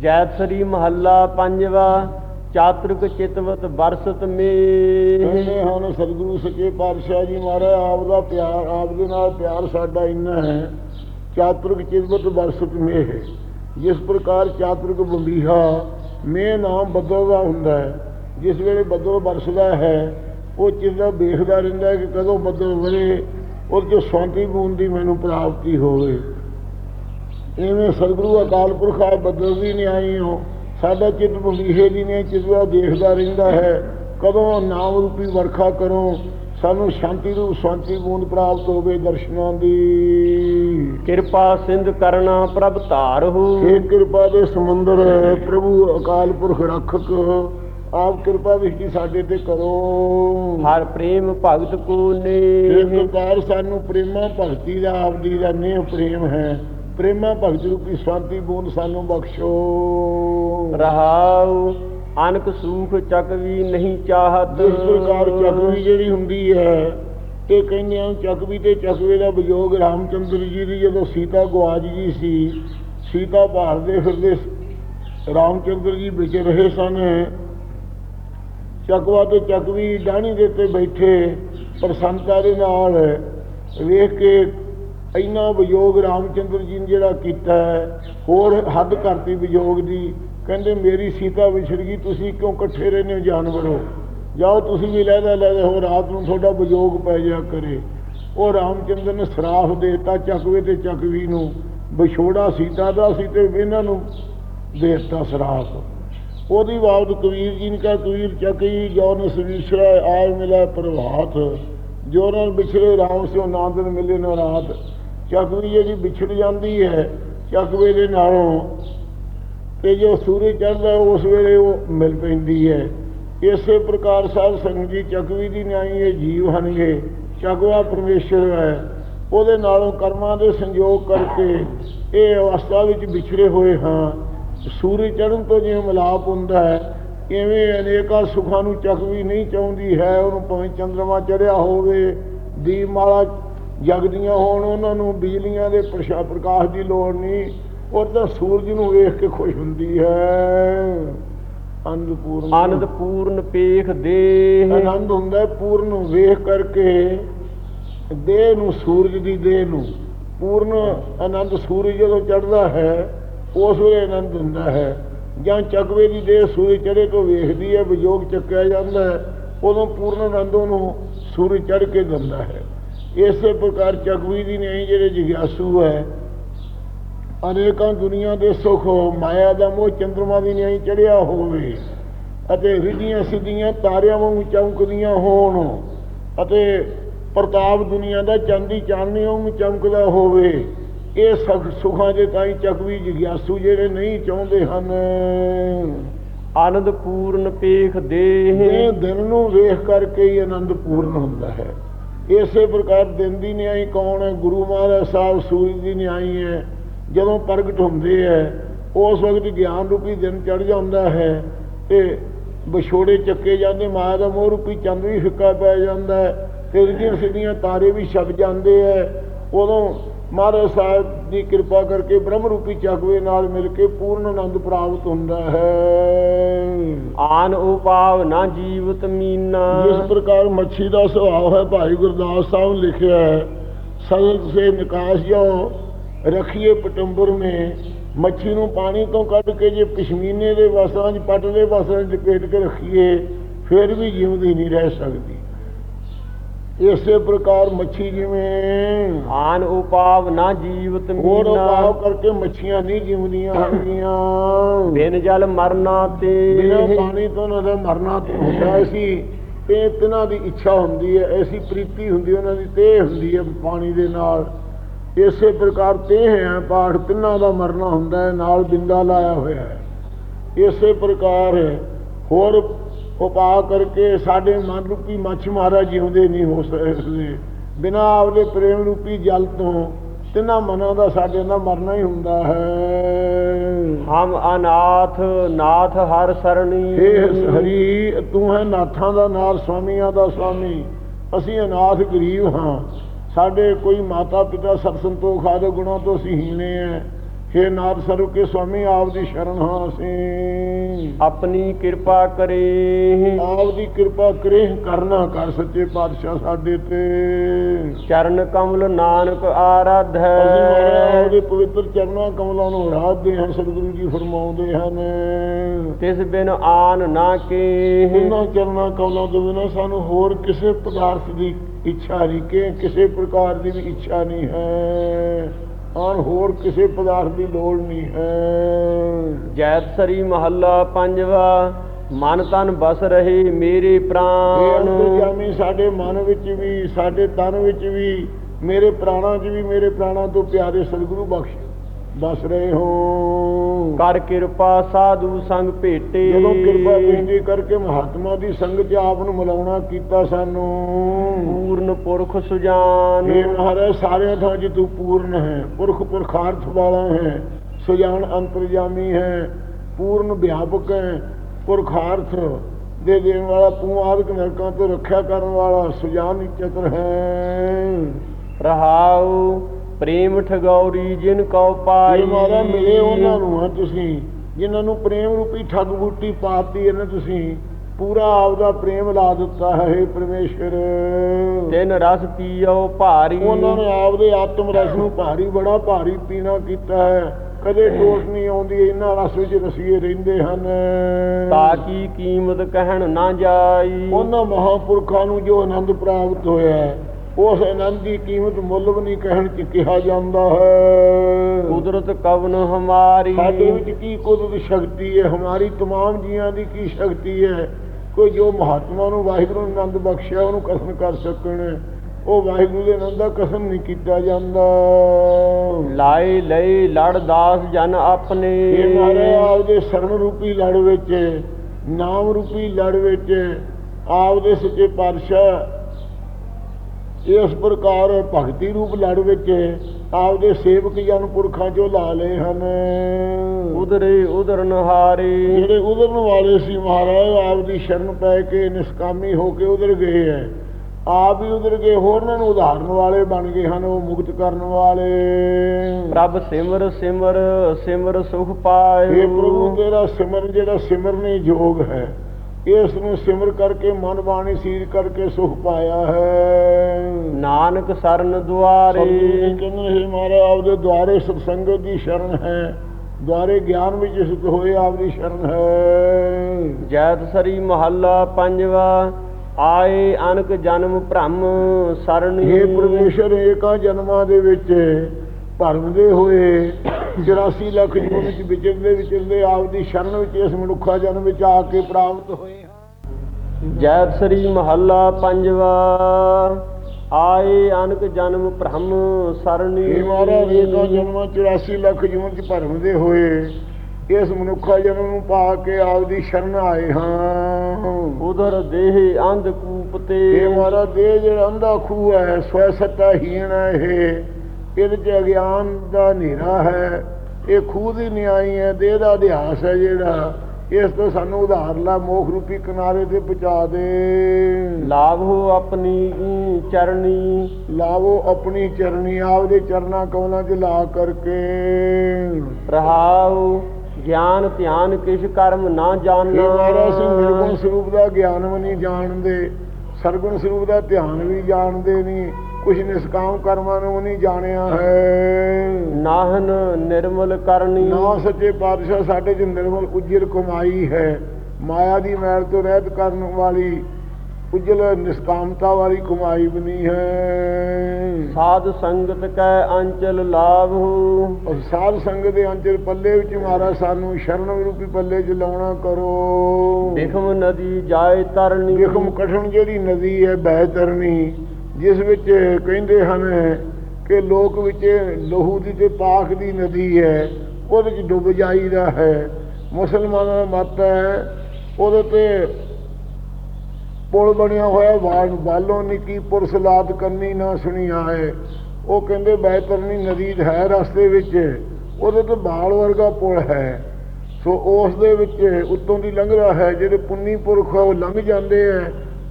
ਜੈਤਸਰੀ ਮਹੱਲਾ ਪੰਜਵਾ, ਚਾਤੁਰਕ ਚਿਤਵਤ ਬਰਸਤ ਮੇ ਹਨ, ਸਤਿਗੁਰੂ ਸੱਚੇ ਪਾਤਸ਼ਾਹ ਜੀ ਮਹਾਰਾਜ ਆਪ ਦਾ ਪਿਆਰ ਆਪ ਦੇ ਨਾਲ ਪਿਆਰ ਸਾਡਾ ਇੰਨਾ ਹੈ, ਚਾਤੁਰਕ ਚਿਤਵਤ ਬਰਸਤ ਮੇਹ। ਜਿਸ ਪ੍ਰਕਾਰ ਚਾਤੁਰਕ ਬੰਬੀਹਾ ਮੇਹ ਨਾਮ ਬੱਦਲ ਦਾ ਹੁੰਦਾ ਹੈ, ਜਿਸ ਵੇਲੇ ਬੱਦਲ ਬਰਸਦਾ ਹੈ, ਉਹ ਚਿੰਦਾ ਵੇਖਦਾ ਰਹਿੰਦਾ ਕਿ ਕਦੋਂ ਬੱਦਲ ਵਰੇ ਉਹ ਜੋ ਸੌਂਤੀ ਬੂੰਦ ਦੀ ਮੈਨੂੰ ਪ੍ਰਾਪਤੀ ਹੋਵੇ। ਇਵੇਂ ਸਤਿਗੁਰੂ ਅਕਾਲ ਪੁਰਖ ਆਪ ਬਦਲ ਵੀ ਨਹੀਂ ਆਈ ਹੋ। ਸਾਡਾ ਚਿੱਤ ਬੰਬੀਹੇ ਦੀ ਨੇ ਚਿਤਵਾ ਦੇਖਦਾ ਰਹਿੰਦਾ ਹੈ। ਕਦੋਂ ਨਾਮ ਰੂਪੀ ਵਰਖਾ ਕਰੋ ਸਾਨੂੰ ਸ਼ਾਂਤੀ ਰੂਪ ਸ਼ਾਂਤੀ ਬੂੰਦ ਪ੍ਰਾਪਤ ਹੋਵੇ ਦਰਸ਼ਨਾਂ ਦੀ। ਕਿਰਪਾ ਸਿੰਧ ਕਰਨਾ ਪ੍ਰਭ ਧਾਰਹੁ ਇਹ ਕਿਰਪਾ ਦੇ ਸਮੁੰਦਰ ਪ੍ਰਭੂ ਅਕਾਲ ਪੁਰਖ ਰੱਖਕ ਆਪ ਕਿਰਪਾ ਦ੍ਰਿਸ਼ਟੀ ਸਾਡੇ ਤੇ ਕਰੋ। ਹਰ ਪ੍ਰੇਮ ਭਗਤ ਕੋ ਇਹ ਨੇ ਪ੍ਰਕਾਰ ਸਾਨੂੰ ਪ੍ਰੇਮਾ ਭਗਤੀ ਦਾ ਆਪ ਦੀ ਦਾ ਨੇਹ ਪ੍ਰੇਮ ਹੈ। ਪ੍ਰੇਮਾ ਭਗਤੀ ਰੂਪੀ ਸ਼ਾਂਤੀ ਬੂੰਦ ਸਾਨੂੰ ਬਖਸ਼ੋ। ਰਹਾਉ ਅਨਕ ਸੂਖ ਚੱਕ ਵੀ ਨਹੀਂ ਚਾਹਤ। ਜਿਸ ਪ੍ਰਕਾਰ ਚੱਕਵੀ ਜਿਹੜੀ ਹੁੰਦੀ ਹੈ ਤੇ ਕਹਿੰਦੇ ਆ ਚੱਕਵੀ ਤੇ ਚੱਕਵੇ ਦਾ ਵਿਯੋਗ ਰਾਮਚੰਦਰ ਜੀ ਦੀ ਜਦੋਂ ਸੀਤਾ ਗਵਾਚ ਗਈ ਸੀ ਸੀਤਾ ਭਾਲਦੇ ਫਿਰਦੇ ਰਾਮਚੰਦਰ ਜੀ ਵਿਚ ਰਹੇ ਸਨ। ਚੱਕਵਾ ਤੇ ਚੱਕਵੀ ਡਾਣੀ ਦੇ ਉੱਤੇ ਬੈਠੇ ਪ੍ਰਸੰਨਤਾ ਦੇ ਨਾਲ ਵੇਖ ਕੇ ਇੰਨਾ ਵਿਯੋਗ ਰਾਮਚੰਦਰ ਜੀ ਨੇ ਜਿਹੜਾ ਕੀਤਾ ਹੈ, ਹੋਰ ਹੱਦ ਕਰਤੀ ਵਿਯੋਗ ਦੀ। ਕਹਿੰਦੇ, ਮੇਰੀ ਸੀਤਾ ਵਿਛੜ ਗਈ, ਤੁਸੀਂ ਕਿਉਂ ਇਕੱਠੇ ਰਹਿੰਦੇ ਹੋ, ਜਾਨਵਰੋ ਜਾਓ, ਤੁਸੀਂ ਵੀ ਲੈਦਾ ਲੈਦਾ ਹੋ ਰਾਤ ਨੂੰ ਤੁਹਾਡਾ ਵਿਯੋਗ ਪੈ ਜਾ ਕਰੇ। ਉਹ ਰਾਮਚੰਦਰ ਨੇ ਸਰਾਫ ਦੇਤਾ, ਚੱਕਵੇ ਤੇ ਚੱਕਵੀ ਨੂੰ। ਵਿਛੋੜਾ ਸੀਤਾ ਦਾ ਸੀ ਤੇ ਇਹਨਾਂ ਨੂੰ ਦੇਤਾ ਸਰਾਫ ਉਹਦੀ ਬਾਬਤ ਕਬੀਰ ਜੀ ਨੇ ਕਿਹਾ, ਕਬੀਰ, ਚੱਕੀ, ਜੋ ਨ ਸਵੀਸ਼ਰਾ ਆਇ ਮਿਲਾ ਪ੍ਰਭਾਤ। ਜੋ ਨਾਲ ਵਿਛੜੇ ਰਾਮ ਸਿਓ ਨਾਨਦਨ ਮਿਲੇ ਨਾ ਰਾਤ। ਚੱਕਵੀ ਜਿਹੜੀ ਵਿਛੜ ਜਾਂਦੀ ਹੈ ਚੱਕਵੇ ਦੇ ਨਾਲੋਂ ਤੇ ਜੋ ਸੂਰਜ ਚੜ੍ਹਦਾ ਉਸ ਵੇਲੇ ਉਹ ਮਿਲ ਪੈਂਦੀ ਹੈ। ਇਸੇ ਪ੍ਰਕਾਰ ਸਾਹਿਬ ਸੰਗਤ ਜੀ ਚੱਕਵੀ ਦੀ ਨਿਆਈ ਇਹ ਜੀਵ ਹਨਗੇ ਚੱਕਵਾ ਪਰਮੇਸ਼ਰ ਹੈ। ਉਹਦੇ ਨਾਲੋਂ ਕਰਮਾਂ ਦੇ ਸੰਯੋਗ ਕਰਕੇ ਇਹ ਅਵਸਥਾ ਵਿੱਚ ਵਿਛੜੇ ਹੋਏ ਹਾਂ। ਸੂਰਜ ਚੜ੍ਹਨ ਤੋਂ ਜਿਵੇਂ ਮਿਲਾਪ ਹੁੰਦਾ ਹੈ, ਇਵੇਂ ਅਨੇਕਾਂ ਸੁੱਖਾਂ ਨੂੰ ਚੱਕਵੀ ਨਹੀਂ ਚਾਹੁੰਦੀ ਹੈ। ਉਹਨੂੰ ਭਾਵੇਂ ਚੰਦਰਮਾ ਚੜਿਆ ਹੋਵੇ, ਦੀਪਮਾਲਾ ਜਗਦੀਆਂ ਹੋਣ ਉਹਨਾਂ ਨੂੰ ਬਿਜਲੀਆਂ ਦੇ ਪ੍ਰਸ਼ਾ ਪ੍ਰਕਾਸ਼ ਦੀ ਲੋੜ ਨਹੀਂ। ਉਹ ਤਾਂ ਸੂਰਜ ਨੂੰ ਵੇਖ ਕੇ ਖੁਸ਼ ਹੁੰਦੀ ਹੈ। ਆਨੰਦ ਪੂਰਨ ਆਨੰਦ ਪੂਰਨ ਪੇਖ ਦੇਹ। ਆਨੰਦ ਹੁੰਦਾ ਪੂਰਨ ਵੇਖ ਕਰਕੇ ਦੇਹ ਨੂੰ ਸੂਰਜ ਦੀ ਦੇਹ ਨੂੰ। ਪੂਰਨ ਆਨੰਦ ਸੂਰਜ ਜਦੋਂ ਚੜ੍ਹਦਾ ਹੈ ਉਸ ਵੇਲੇ ਆਨੰਦ ਹੁੰਦਾ ਹੈ। ਜਾਂ ਚਕਵੇ ਦੀ ਦੇਹ ਸੂਰਜ ਚੜ੍ਹੇ ਤੋਂ ਵੇਖਦੀ ਹੈ ਵਿਯੋਗ ਚੱਕਿਆ ਜਾਂਦਾ ਹੈ ਉਦੋਂ ਪੂਰਨ ਆਨੰਦ ਉਹਨੂੰ ਸੂਰਜ ਚੜ੍ਹ ਕੇ ਦਿੰਦਾ ਹੈ। ਇਸੇ ਪ੍ਰਕਾਰ ਚਕਵੀ ਦੀ ਨਹੀਂ ਜਿਹੜੇ ਜਿਗਿਆਸੂ ਹੈ ਅਨੇਕਾਂ ਦੁਨੀਆ ਦੇ ਸੁਖ ਮਾਇਆ ਦਾ ਮੋਹ ਚੰਦਰਮਾ ਦੀ ਨਹੀਂ ਚੜਿਆ ਹੋਵੇ ਅਤੇ ਰਿੱਧੀਆਂ ਸਿੱਧੀਆਂ ਤਾਰਿਆਂ ਵਾਂਗ ਚਮਕਦੀਆਂ ਹੋਣ ਅਤੇ ਪ੍ਰਤਾਪ ਦੁਨੀਆ ਦਾ ਚਾਂਦੀ ਚਾਨਣੀ ਵਾਂਗ ਚਮਕਦਾ ਹੋਵੇ ਇਹ ਸੁਖ ਸੁਖਾਂ ਦੇ ਤਾਈ ਚਕਵੀ ਜਿਗਿਆਸੂ ਜਿਹੜੇ ਨਹੀਂ ਚਾਹੁੰਦੇ ਹਨ। ਆਨੰਦ ਪੂਰਨ ਪੇਖ ਦੇਹ। ਇਹ ਦਿਨ ਨੂੰ ਵੇਖ ਕਰਕੇ ਹੀ ਆਨੰਦ ਪੂਰਨ ਹੁੰਦਾ ਹੈ। ਇਸੇ ਪ੍ਰਕਾਰ ਦਿਨ ਦੀ ਨਿਆਈ ਕੌਣ ਹੈ? ਗੁਰੂ ਮਹਾਰਾਜ ਸਾਹਿਬ ਸੂਰਜ ਦੀ ਨਿਆਈ ਹੈ। ਜਦੋਂ ਪ੍ਰਗਟ ਹੁੰਦੇ ਹੈ, ਉਸ ਵਕਤ ਗਿਆਨ ਰੂਪੀ ਦਿਨ ਚੜ ਜਾਂਦਾ ਹੈ ਤੇ ਵਿਛੋੜੇ ਚੱਕੇ ਜਾਂਦੇ ਮਾਇਆ ਦਾ ਮੋਹ ਰੂਪੀ ਚੰਦ ਵੀ ਫਿੱਕਾ ਪੈ ਜਾਂਦਾ ਹੈ। ਤੇ ਰਿੱਧੀਆਂ ਸਿੱਧੀਆਂ ਤਾਰੇ ਵੀ ਛਪ ਜਾਂਦੇ ਹੈ, ਉਦੋਂ ਮਹਾਰਾਜ ਸਾਹਿਬ ਦੀ ਕਿਰਪਾ ਕਰਕੇ ਬ੍ਰਹਮ ਰੂਪੀ ਚੱਕਵੇ ਨਾਲ ਮਿਲ ਕੇ ਪੂਰਨ ਆਨੰਦ ਪ੍ਰਾਪਤ ਹੁੰਦਾ ਹੈ। ਆਨ ਉਪਾਵ ਨਾ ਜੀਵਤ ਮੀਨਾ। ਜਿਸ ਪ੍ਰਕਾਰ ਮੱਛੀ ਦਾ ਸੁਭਾਅ ਹੈ ਭਾਈ ਗੁਰਦਾਸ ਸਾਹਿਬ ਲਿਖਿਆ ਹੈ ਸਗਲ ਸੇ ਨਿਕਾਸ ਜੋ ਰਖੀਏ ਪਟੰਬਰ ਮੇ। ਮੱਛੀ ਨੂੰ ਪਾਣੀ ਤੋਂ ਕੱਢ ਕੇ ਜੇ ਪਸ਼ਮੀਨੇ ਦੇ ਵਸਰਾਂ 'ਚ ਪੱਟ ਦੇ ਵਸਰਾਂ 'ਚ ਲਪੇਟ ਕੇ ਰੱਖੀਏ ਫਿਰ ਵੀ ਜਿਉਂਦੀ ਨਹੀਂ ਰਹਿ ਸਕਦੀ। ਇਸੇ ਪ੍ਰਕਾਰ ਮੱਛੀ ਜਿਵੇਂ। ਆਨ ਉਪਾਵ ਨਾ ਜੀਵਤ ਹੋਰ ਮੀਨਾ। ਕਰਕੇ ਮੱਛੀਆਂ ਨਹੀਂ ਜਿਉਂਦੀਆਂ ਹੁੰਦੀਆਂ ਬਿਨ ਜਲ ਮਰਨਾ ਤੇ ਬਿਨਾਂ ਪਾਣੀ ਤੋਂ ਉਹਨਾਂ ਦਾ ਮਰਨਾ ਤਾਂ ਹੁੰਦਾ ਸੀ। ਇਹ ਤਿਨਾਂ ਦੀ ਇੱਛਾ ਹੁੰਦੀ ਹੈ ਐਸੀ ਪ੍ਰੀਤੀ ਹੁੰਦੀ ਉਹਨਾਂ ਦੀ ਤੇ ਹੁੰਦੀ ਹੈ ਪਾਣੀ ਦੇ ਨਾਲ। ਇਸੇ ਪ੍ਰਕਾਰ ਤੇ ਹੈ ਪਾਠ ਤਿੰਨਾਂ ਦਾ ਮਰਨਾ ਹੁੰਦਾ ਹੈ ਨਾਲ ਬਿੰਦਾ ਲਾਇਆ ਹੋਇਆ ਹੈ। ਇਸੇ ਪ੍ਰਕਾਰ ਹੋਰ ਉਪਾਅ ਕਰਕੇ ਸਾਡੇ ਮਨ ਰੂਪੀ ਮੱਛ ਮਹਾਰਾਜ ਜਿਉਂਦੇ ਨਹੀਂ ਹੋ ਸਕਦੇ। ਬਿਨਾਂ ਆਪਦੇ ਪ੍ਰੇਮ ਰੂਪੀ ਜਲ ਤੋਂ ਤਿੰਨਾਂ ਮਨਾਂ ਦਾ ਸਾਡੇ ਨਾਲ ਮਰਨਾ ਹੀ ਹੁੰਦਾ ਹੈ। ਹਮ ਅਨਾਥ ਨਾਥ ਹਰ ਸਰਣੀ। ਹੇ ਹਰੀ ਤੂੰ ਹੈ ਨਾਥਾਂ ਦਾ ਨਾਥ ਸਵਾਮੀਆਂ ਦਾ ਸਵਾਮੀ। ਅਸੀਂ ਅਨਾਥ ਗਰੀਬ ਹਾਂ। ਸਾਡੇ ਕੋਈ ਮਾਤਾ ਪਿਤਾ ਸਤ ਸੰਤੋਖ ਆਦਿ ਗੁਣਾਂ ਤੋਂ ਅਸੀਂ ਹੀਣੇ ਹੈ ਨਾਥ ਸਰਵ ਕੇ ਸੁਆਮੀ ਆਪ ਦੀ ਸ਼ਰਨ ਹਾਂ ਅਸੀਂ। ਆਪਣੀ ਕਿਰਪਾ ਕਰੇ ਆਪ ਦੀ ਕਿਰਪਾ ਕਰੇ ਕਰਨਾ ਕਰ ਸੱਚੇ ਪਾਤਸ਼ਾਹ ਸਾਡੇ ਤੇ। ਚਰਨ ਕਮਲ ਨਾਨਕ ਆਰਾਧ। ਅਸੀਂ ਹੈ ਦੇ ਪਵਿੱਤਰ ਚਰਨਾਂ ਕਮਲਾਂ ਨੂੰ ਆਰਾਧਦੇ ਹਾਂ ਸਤਿਗੁਰੂ ਜੀ ਫਰਮਾਉਂਦੇ ਹਨ। ਤਿਸ ਬਿਨ ਆਨ ਨਾ ਕੇ ਉਹਨਾਂ ਚਰਨਾਂ ਕਮਲਾਂ ਤੋਂ ਬਿਨਾਂ ਸਾਨੂੰ ਹੋਰ ਕਿਸੇ ਪਦਾਰਥ ਦੀ ਇੱਛਾ ਨਹੀਂ ਕਿ ਕਿਸੇ ਪ੍ਰਕਾਰ ਦੀ ਵੀ ਇੱਛਾ ਨਹੀਂ ਹੈ। ਆਨ ਹੋਰ ਕਿਸੇ ਪਦਾਰਥ ਦੀ ਲੋੜ ਨਹੀਂ ਹੈ। ਜੈਤ ਸਰੀ ਮਹੱਲਾ ਪੰਜਵਾ ਮਨ ਤਨ ਬਸ ਰਹੇ ਮੇਰੇ ਪ੍ਰਾਨ ਅੰਤਰਜਾਮੀ ਸਾਡੇ ਮਨ ਵਿੱਚ ਵੀ ਸਾਡੇ ਤਨ ਵਿੱਚ ਵੀ ਮੇਰੇ ਪ੍ਰਾਣਾਂ 'ਚ ਵੀ ਮੇਰੇ ਪ੍ਰਾਣਾਂ ਤੋਂ ਪਿਆਰੇ ਸਤਿਗੁਰੂ ਬਖਸ਼ ਬਸ ਰਹੇ ਹੋ। ਕਰ ਕਿਰਪਾ ਸਾਧੂ ਸੰਗ ਭੇਟੇ। ਜਦੋਂ ਕਿਰਪਾ ਬਿੰਦੀ ਕਰਕੇ ਮਹਾਤਮਾ ਦੀ ਸੰਗਤ 'ਚ ਆਪ ਨੂੰ ਮਿਲਾਉਣਾ ਕੀਤਾ ਸਾਨੂੰ। ਪੂਰਨ ਪੁਰਖ ਸੁਜਾਨ। ਇਹ ਮਹਾਰਾਜ ਸਾਰਿਆਂ ਥਾਂ 'ਚ ਤੂੰ ਪੂਰਨ ਹੈ ਪੁਰਖ ਪੁਰਖਾਰਥ ਵਾਲਾ ਹੈ ਸੁਜਾਨ ਅੰਤਰਜਾਮੀ ਹੈ ਪੂਰਨ ਵਿਆਪਕ ਹੈ ਪੁਰਖਾਰਥ ਦੇ ਦੇਣ ਵਾਲਾ ਤੂੰ ਆਦਿਕ ਨਰਕਾਂ ਤੋਂ ਰੱਖਿਆ ਕਰਨ ਵਾਲਾ ਸੁਜਾਨ ਚਤੁਰ ਹੈ। ਰਹਾਉ। ਪ੍ਰੇਮ ਠਗੌਰੀ ਜਿਨ ਕਉ ਪਾਈ। ਇਹ ਮਾਰਾ ਮਿਲੇ ਉਹਨਾਂ ਨੂੰ ਆ ਤੁਸੀਂ ਜਿਨ੍ਹਾਂ ਨੂੰ ਪ੍ਰੇਮ ਰੂਪੀ ਠੱਗ ਬੂਟੀ ਪਾਤੀ ਇਹਨਾਂ ਤੁਸੀਂ ਪੂਰਾ ਆਪਦਾ ਪ੍ਰੇਮ ਲਾ ਦਿੱਤਾ ਹੈ ਹੇ ਪਰਮੇਸ਼ਰ ਤਿਨ ਰਸ ਪੀਓ ਭਾਰੀ। ਉਹਨਾਂ ਨੇ ਆਪਦੇ ਆਤਮ ਰਸ ਨੂੰ ਭਾਰੀ ਬੜਾ ਭਾਰੀ ਪੀਣਾ ਕੀਤਾ ਹੈ। ਕਦੇ ਟੋਟ ਨਹੀਂ ਆਉਂਦੀ ਇਹਨਾਂ ਰਸ ਵਿੱਚ ਰਸੀਏ ਰਹਿੰਦੇ ਹਨ। ਤਾਂ ਕੀ ਕੀਮਤ ਕਹਿਣ ਨਾ ਜਾਈ। ਉਹਨਾਂ ਮਹਾਪੁਰਖਾਂ ਨੂੰ ਜੋ ਆਨੰਦ ਪ੍ਰਾਪਤ ਹੋਇਆ ਹੈ, ਉਸ ਆਨੰਦ ਦੀ ਕੀਮਤ ਮੁੱਲ ਵੀ ਨਹੀਂ ਕਹਿਣ ਚ ਕਿਹਾ ਜਾਂਦਾ ਹੈ ਕੁਦਰਤ ਕਵਨ ਹਮਾਰੀ ਸਾਡੇ ਵਿੱਚ ਕੀ ਕੁਦਰਤ ਸ਼ਕਤੀ ਹੈ ਹਮਾਰੀ तमाम ਜੀਆਂ ਦੀ ਕੀ ਸ਼ਕਤੀ ਹੈ ਕੋਈ ਜੋ ਮਹਾਤਮਾ ਨੂੰ ਵਾਹਿਗੁਰੂ ਨੇ ਆਨੰਦ ਬਖਸ਼ਿਆ ਉਹਨੂੰ ਕਸਮ ਕਰ ਸਕਣ ਉਹ ਵਾਹਿਗੁਰੂ ਦੇ ਆਨੰਦ ਦਾ ਕਸਮ ਨਹੀਂ ਕੀਤਾ ਜਾਂਦਾ ਲਾਏ ਲਈ ਲੜ ਦਾਸ ਜਨ ਆਪਣੇ ਇਹ ਮਾਰੇ ਆਪਦੇ ਸ਼ਰਨ ਰੂਪੀ ਲੜ ਵਿੱਚ ਨਾਮ ਰੂਪੀ ਲੜ ਵਿੱਚ ਆਪਦੇ ਸੱਚੇ ਪਾਤਸ਼ਾਹ ਇਸ ਪ੍ਰਕਾਰ ਭਗਤੀ ਰੂਪ ਲੜ ਵਿੱਚ ਆਪਦੇ ਸੇਵਕ ਜਨ ਪੁਰਖਾਂ ਚੋਂ ਲਾ ਲਏ ਹਨ। ਉਦਰੇ ਉਦਰਨ ਹਾਰੇ। ਜਿਹੜੇ ਉਧਰਨ ਵਾਲੇ ਸੀ ਮਹਾਰਾਜ ਆਪਦੀ ਸ਼ਰਨ ਪੈ ਕੇ ਨਿਸਕਾਮੀ ਹੋ ਕੇ ਉਧਰ ਗਏ ਹੈ ਆਪ ਹੀ ਉਧਰ ਗਏ ਹੋਰਨਾਂ ਨੂੰ ਉਦਾਹਰਨ ਵਾਲੇ ਬਣ ਗਏ ਹਨ ਉਹ ਮੁਕਤ ਕਰਨ ਵਾਲੇ। ਪ੍ਰਭ ਸਿਮਰ ਸਿਮਰ ਸਿਮਰ ਸੁਖ ਪਾਇਓ। ਇਹ ਪ੍ਰਭੂ ਤੇਰਾ ਸਿਮਰਨ ਜਿਹੜਾ ਸਿਮਰਨੀ ਯੋਗ ਹੈ। ਇਸ ਨੂੰ ਸਿਮਰ ਕਰਕੇ ਮਨ ਬਾਣੀ ਸੀਰ ਕਰਕੇ ਸੁਖ ਪਾਇਆ ਹੈ। ਨਾਨਕ ਸਰਨ ਦੁਆਰੇ। ਕਹਿੰਦੇ ਨੇ ਮਹਾਰਾਜ ਆਪਦੇ ਦੁਆਰੇ ਸਤਸੰਗਤ ਦੀ ਸ਼ਰਨ ਹੈ। ਦੁਆਰੇ ਗਿਆਨ ਵਿੱਚ ਸਿੱਧ ਹੋਏ ਆਪਦੀ ਸ਼ਰਨ ਹੈ। ਜੈਤ ਸਰੀ ਮਹੱਲਾ ਪੰਜਵਾ ਆਏ ਅਨਕ ਜਨਮ ਭ੍ਰਮ ਸਰਣੀ ਇਹ ਪਰਮੇਸ਼ਰ ਏਕਾਂ ਜਨਮਾਂ ਦੇ ਵਿੱਚ ਭਰਮਦੇ ਹੋਏ 84 ਲੱਖ ਜੂਨ ਵਿੱਚ ਵਿਚਰਦੇ ਵਿਚਰਦੇ ਆਪਦੀ ਸ਼ਰਨ ਵਿੱਚ ਇਸ ਮਨੁੱਖਾ ਜਨਮ ਵਿੱਚ ਆ ਕੇ ਪ੍ਰਾਪਤ ਹੋਏ ਹਨ ਜੈਤ ਸਰੀ ਮਹੱਲਾ ਪੰਜਵਾ ਆਏ ਅਨਕ ਜਨਮ ਭ੍ਰਮ ਸਰਣੀ। ਇਹ ਮਹਾਰਾਜ ਏਕਾਂ ਜਨਮਾਂ 84 ਲੱਖ ਜੂਨ ਚ ਭਰਮਦੇ ਹੋਏ ਇਸ ਮਨੁੱਖਾ ਜਨਮ ਨੂੰ ਪਾ ਕੇ ਆਪਦੀ ਸ਼ਰਨ ਆਏ ਹਾਂ। ਉਧਰ ਦੇਹ ਅੰਧ ਕੂਪ ਤੇ। ਇਹ ਮਹਾਰਾਜ ਦੇ ਜਿਹੜਾ ਅੰਧਾ ਖੂਹ ਹੈ ਸਵੈ ਸੱਤਾ ਹੀਣ ਹੈ ਇਹ। ਇਹਦੇ ਚ ਅਗਿਆਨ ਦਾ ਹਨੇਰਾ ਹੈ ਇਹ ਖੂਹ ਦੀ ਨਿਆਈ ਹੈ ਦੇਹ ਦਾ ਅਧਿਆਸ ਹੈ ਜਿਹੜਾ ਇਸ ਤੋਂ ਸਾਨੂੰ ਉਧਾਰ ਲਾ ਮੋਖ ਰੂਪੀ ਕਿਨਾਰੇ ਤੇ ਪਹੁੰਚਾ ਦੇ। ਲਾਭੋ ਆਪਣੀ ਚਰਣੀ। ਲਾਵੋ ਆਪਣੀ ਚਰਨੀ ਆਪਦੇ ਚਰਨਾ ਕੌਲਾਂ 'ਚ ਲਾ ਕਰਕੇ। ਰਹਾਉ ਗਿਆਨ ਧਿਆਨ ਕਿਛ ਕਰਮ ਨਾ ਇਹ ਜਾਣਾ ਮਹਾਰਾਜ ਅਸੀਂ ਨਿਰਗੁਣ ਸਰੂਪ ਦਾ ਗਿਆਨ ਵੀ ਨਹੀਂ ਜਾਣਦੇ ਸਰਗੁਣ ਸਰੂਪ ਦਾ ਧਿਆਨ ਵੀ ਜਾਣਦੇ ਨਹੀਂ। ਕੁਝ ਨਿਸਕਾਮ ਕਰਮਾਂ ਨੂੰ ਨਹੀਂ ਜਾਣਿਆ ਹੈ। ਨਾਹਨ ਨਿਰਮਲ ਕਰਨੀ। ਨਾ ਸੱਚੇ ਪਾਤਸ਼ਾਹ ਸਾਡੇ ਚ ਨਿਰਮਲ ਉਜਲ ਕਮਾਈ ਹੈ। ਮਾਇਆ ਦੀ ਮੈਲ ਤੋਂ ਰਹਿਤ ਕਰਨ ਵਾਲੀ ਉਜਲ ਨਿਸਕਾਮਤਾ ਵਾਲੀ ਕਮਾਈ ਬਣੀ ਹੈ। ਸਾਧ ਸੰਗਤ ਕੈ ਅੰਚਲ ਲਾਭੋ ਔਰ ਸਾਧ ਸੰਗਤ ਦੇ ਅੰਚਲ ਪੱਲੇ ਵਿੱਚ ਮਾਰਾ ਸਾਨੂੰ ਸ਼ਰਨ ਰੂਪੀ ਪੱਲੇ ਚ ਲਾਉਣਾ ਕਰੋ। ਬਿਖਮ ਨਦੀ ਜਾਏ ਤਰਨੀ। ਵਿਖਮ ਕਠਨ ਜਿਹੜੀ ਨਦੀ ਹੈ ਬਹਿ ਤਰਨੀ। ਜਿਸ ਵਿੱਚ ਕਹਿੰਦੇ ਹਨ ਕਿ ਲੋਕ ਵਿੱਚ ਲਹੂ ਦੀ ਤੇ ਪਾਕ ਦੀ ਨਦੀ ਹੈ, ਉਹਦੇ ਚ ਡੁੱਬ ਜਾਈਦਾ ਹੈ। ਮੁਸਲਮਾਨਾਂ ਦਾ ਮਤ ਹੈ, ਉਹਦੇ ਤੇ ਪੁਲ ਬਣਿਆ ਹੋਇਆ, ਵਾਲ ਬਾਲੋਂ ਨਿੱਕੀ ਪੁਰਸਲਾਤ ਕੰਨੀ ਨਾ ਸੁਣੀ ਆਏ ਉਹ ਕਹਿੰਦੇ ਬੈਤਰਨੀ ਨਦੀ ਹੈ ਰਸਤੇ ਵਿੱਚ, ਉਹਦੇ ਤੇ ਬਾਲ ਵਰਗਾ ਪੁਲ ਹੈ। ਸੋ ਉਸ ਦੇ ਵਿੱਚ ਉੱਤੋਂ ਦੀ ਲੰਘਦਾ ਹੈ, ਜਿਹੜੇ ਪੁੰਨੀ ਪੁਰਖ ਆ, ਉਹ ਲੰਘ ਜਾਂਦੇ ਆ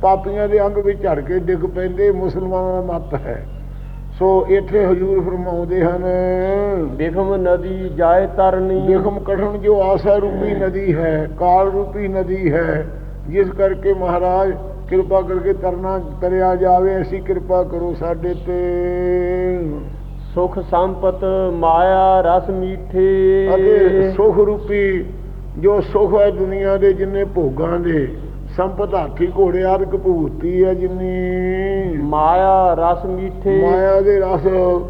ਪਾਪੀਆਂ ਦੇ ਅੰਗ ਵਿੱਚ ਝੜ ਕੇ ਡਿੱਗ ਪੈਂਦੇ ਮੁਸਲਮਾਨਾਂ ਦਾ ਮਤ ਹੈ। ਸੋ ਇੱਥੇ ਹਜੂਰ ਫਰਮਾਉਂਦੇ ਹਨ ਬਿਖਮ ਨਦੀ ਜਾਏ ਤਰਨੀ ਦੇਖਮ ਕਠਨ ਜੋ ਆਸਾ ਰੂਪੀ ਨਦੀ ਹੈ ਕਾਲ ਰੂਪੀ ਨਦੀ ਹੈ। ਜਿਸ ਕਰਕੇ ਮਹਾਰਾਜ ਕਿਰਪਾ ਕਰਕੇ ਤਰਨਾ ਕਰਿਆ ਜਾਵੇ ਐਸੀ ਕਿਰਪਾ ਕਰੋ ਸਾਡੇ ਤੇ। ਸੁਖ ਸੰਪਤ ਮਾਇਆ ਰਸ ਮੀਠੇ। ਅਤੇ ਸੁਖ ਰੂਪੀ ਜੋ ਸੁਖ ਹੈ ਦੁਨੀਆ ਦੇ ਜਿੰਨੇ ਭੋਗਾਂ ਦੇ ਸੰਪਤ ਹਾਥੀ ਘੋੜੇ ਆਦਿ ਕਪੂਤੀ ਹੈ ਜਿੰਨੀ? ਮਾਇਆ ਰਸ ਮੀਠੇ। ਮਾਇਆ ਦੇ ਰਸ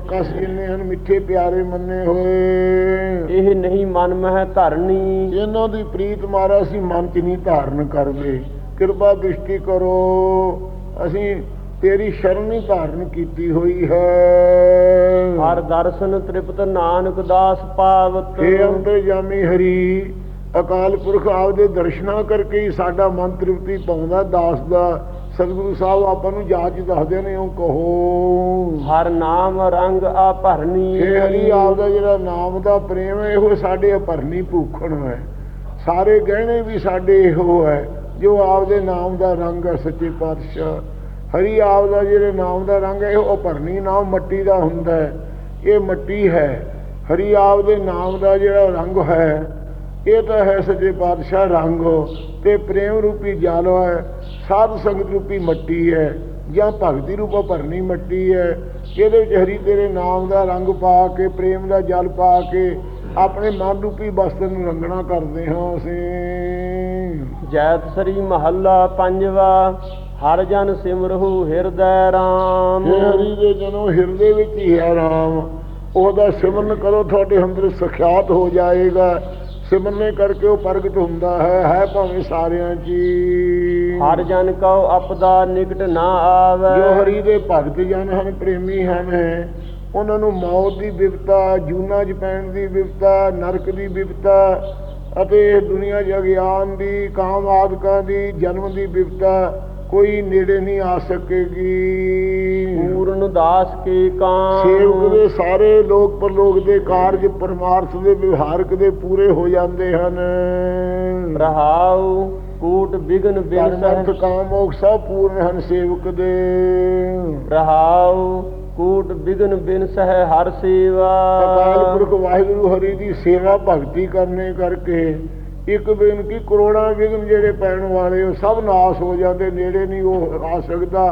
ਕਸ ਜਿੰਨੇ ਹਨ ਮਿੱਠੇ ਪਿਆਰੇ ਮੰਨੇ ਹੋਏ। ਇਹ ਨਹੀਂ ਮਨ ਮਹਿ ਧਰਨੀ। ਇਹਨਾਂ ਦੀ ਪ੍ਰੀਤ ਮਾਰਾ ਅਸੀਂ ਮਨ ਚ ਨਹੀਂ ਧਾਰਨ ਕਰਦੇ। ਕਿਰਪਾ ਦ੍ਰਿਸ਼ਟੀ ਕਰੋ। ਅਸੀਂ ਤੇਰੀ ਸ਼ਰਨ ਹੀ ਧਾਰਨ ਕੀਤੀ ਹੋਈ ਹੈ। ਹਰ ਦਰਸ਼ਨ ਤ੍ਰਿਪਤ ਨਾਨਕ ਦਾਸ ਪਾਵਤ। हे ਅੰਤਰਜਾਮੀ ਹਰੀ ਅਕਾਲ ਪੁਰਖ ਆਪਦੇ ਦਰਸ਼ਨਾਂ ਕਰਕੇ ਹੀ ਸਾਡਾ ਮਨ ਤ੍ਰਿਪਤੀ ਪਾਉਂਦਾ ਦਾਸ ਦਾ ਸਤਿਗੁਰੂ ਸਾਹਿਬ ਆਪਾਂ ਨੂੰ ਜਾਚ ਦੱਸਦੇ ਨੇ ਉਹ ਕਹੋ। ਹਰ ਨਾਮ ਰੰਗ ਆ ਭਰਨੀ ਹੇ ਹਰੀ ਆਪਦਾ ਜਿਹੜਾ ਨਾਮ ਦਾ ਪ੍ਰੇਮ ਹੈ ਇਹੋ ਸਾਡੇ ਅਪਰਨੀ ਭੂਖਣ ਹੈ। ਸਾਰੇ ਗਹਿਣੇ ਵੀ ਸਾਡੇ ਇਹੋ ਹੈ ਜੋ ਆਪਦੇ ਨਾਮ ਦਾ ਰੰਗ ਹੈ ਸੱਚੇ ਪਾਤਸ਼ਾਹ। ਹਰੀ ਆਪਦਾ ਜਿਹੜੇ ਨਾਮ ਦਾ ਰੰਗ ਹੈ ਇਹ ਅਪਰਨੀ ਨਾਮ ਮੱਟੀ ਦਾ ਹੁੰਦਾ ਹੈ। ਇਹ ਮੱਟੀ ਹੈ। ਹਰੀ ਆਪਦੇ ਨਾਮ ਦਾ ਜਿਹੜਾ ਰੰਗ ਹੈ ਇਹ ਤਾਂ ਹੈ ਸੱਚੇ ਪਾਤਸ਼ਾਹ ਰੰਗ ਤੇ ਪ੍ਰੇਮ ਰੂਪੀ ਜਲ ਹੈ ਸਾਧ ਸੰਗਤ ਰੂਪੀ ਮੱਟੀ ਹੈ ਜਾਂ ਭਗਤੀ ਰੂਪਾ ਭਰਨੀ ਮੱਟੀ ਹੈ ਇਹਦੇ ਵਿੱਚ ਹਰੀ ਤੇਰੇ ਨਾਮ ਦਾ ਰੰਗ ਪਾ ਕੇ ਪ੍ਰੇਮ ਦਾ ਜਲ ਪਾ ਕੇ ਆਪਣੇ ਮਨ ਰੂਪੀ ਬਸਤਰ ਨੂੰ ਰੰਗਣਾ ਕਰਦੇ ਹਾਂ ਅਸੀਂ। ਜੈਤ ਸ੍ਰੀ ਮਹੱਲਾ ਪੰਜਵਾ ਹਰ ਜਨ ਸਿਮਰਹੁ ਹਿਰਦੈ ਰਾਮ। ਹਰੀ ਦੇ ਜਨੋ ਹਿਰਦੇ ਵਿੱਚ ਹੀ ਹੈ ਰਾਮ। ਉਹਦਾ ਸਿਮਰਨ ਕਰੋ ਤੁਹਾਡੇ ਅੰਦਰ ਸਖਿਆਤ ਹੋ ਜਾਏਗਾ। ਸਿਮਰਨੇ ਕਰਕੇ ਉਹ ਪ੍ਰਗਟ ਹੁੰਦਾ ਹੈ ਹੈ ਭਾਵੇਂ ਸਾਰਿਆਂ 'ਚ। ਹਰ ਜਨ ਕਉ ਅਪਦਾ ਨਿਕਟ ਨਾ ਆਵੈ ਜੋ ਹਰੀ ਦੇ ਭਗਤ ਜਨ ਹਨ ਪ੍ਰੇਮੀ ਹਨ ਉਹਨਾਂ ਨੂੰ ਮੌਤ ਦੀ ਵਿਪਤਾ ਜੂਨਾ 'ਚ ਪੈਣ ਦੀ ਵਿਪਤਾ ਨਰਕ ਦੀ ਵਿਪਤਾ ਅਤੇ ਦੁਨੀਆ 'ਚ ਅਗਿਆਨ ਦੀ ਕਾਮ ਆਦਿਕਾਂ ਦੀ ਜਨਮ ਦੀ ਵਿਪਤਾ ਕੋਈ ਨੇੜੇ ਨਹੀਂ ਆ ਸਕੇਗੀ। ਪੂਰਨ ਦਾਸ ਕੇ ਕਾਮ? ਸੇਵਕ ਦੇ ਸਾਰੇ ਲੋਕ ਪਰਲੋਕ ਦੇ ਕਾਰਜ ਪਰਮਾਰਥ ਦੇ ਵਿਵਹਾਰਕ ਦੇ ਪੂਰੇ ਹੋ ਜਾਂਦੇ ਹਨ। ਰਹਾਉ ਕੂਟ ਬਿਗਨ ਬਿਨ ਪਰਮਰਥ ਸਹਿ ਕਾਮ ਮੋਖ ਸਭ ਪੂਰਨ ਹਨ ਸੇਵਕ ਦੇ। ਰਹਾਉ ਕੂਟ ਬਿਗਨ ਬਿਨ ਸਹਿ ਹਰ ਸੇਵਾ। ਅਕਾਲ ਪੁਰਖ ਵਾਹਿਗੁਰੂ ਹਰੀ ਦੀ ਸੇਵਾ ਭਗਤੀ ਕਰਨੇ ਕਰਕੇ ਇੱਕ ਬਿਨ ਕੀ ਕਰੋੜਾਂ ਵਿਗਨ ਜਿਹੜੇ ਪੈਣ ਵਾਲੇ ਉਹ ਸਭ ਨਾਸ ਹੋ ਜਾਂਦੇ ਨੇੜੇ ਨਹੀਂ ਉਹ ਆ ਸਕਦਾ।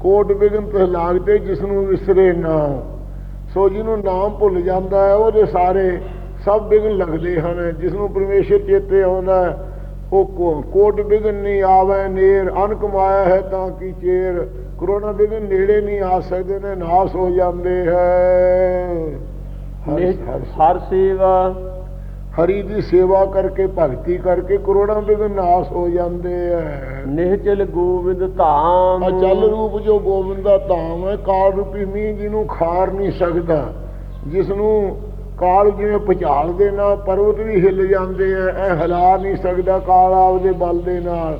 ਕੋਟ ਵਿਗਨ ਤੇ ਲਾਗਤੇ ਜਿਸ ਨੂੰ ਵਿਸਰੇ ਨਾ। ਸੋ ਜਿਹਨੂੰ ਨਾਮ ਭੁੱਲ ਜਾਂਦਾ ਹੈ ਉਹਦੇ ਸਾਰੇ ਸਭ ਵਿਗਨ ਲੱਗਦੇ ਹਨ। ਜਿਸ ਨੂੰ ਪਰਮੇਸ਼ਰ ਚੇਤੇ ਆਉਂਦਾ ਉਹ ਕੋਟ ਵਿਗਨ ਨਹੀਂ ਆਵੇ ਨੇਰ ਅਨ ਕਮਾਇਆ ਹੈ ਤਾਂ ਕੀ ਚੇਰ। ਕਰੋਨਾ ਵਿਗਨ ਨੇੜੇ ਨਹੀਂ ਆ ਸਕਦੇ ਨੇ ਨਾਸ ਹੋ ਜਾਂਦੇ ਹੈ। ਹਰ ਸੇਵਾ। ਹਰੀ ਦੀ ਸੇਵਾ ਕਰਕੇ ਭਗਤੀ ਕਰਕੇ ਕਰੋੜਾਂ ਵਿਗਨ ਨਾਸ ਹੋ ਜਾਂਦੇ ਹੈ ਨਿਹਚਲ ਗੋਬਿੰਦ ਧਾਮ। ਅਚਲ ਰੂਪ ਜੋ ਗੋਬਿੰਦ ਦਾ ਧਾਮ ਹੈ ਕਾਲ ਰੂਪੀ ਮੀਂਹ ਜਿਹਨੂੰ ਖਾਰ ਨਹੀਂ ਸਕਦਾ ਜਿਸ ਨੂੰ ਕਾਲ ਜਿਵੇਂ ਪਚਾਲ ਦੇ ਨਾਲ ਪਰਵਤ ਵੀ ਹਿੱਲ ਜਾਂਦੇ ਐ ਇਹ ਹਿਲਾ ਨਹੀਂ ਸਕਦਾ ਕਾਲ ਆਪਦੇ ਬਲ ਦੇ ਨਾਲ।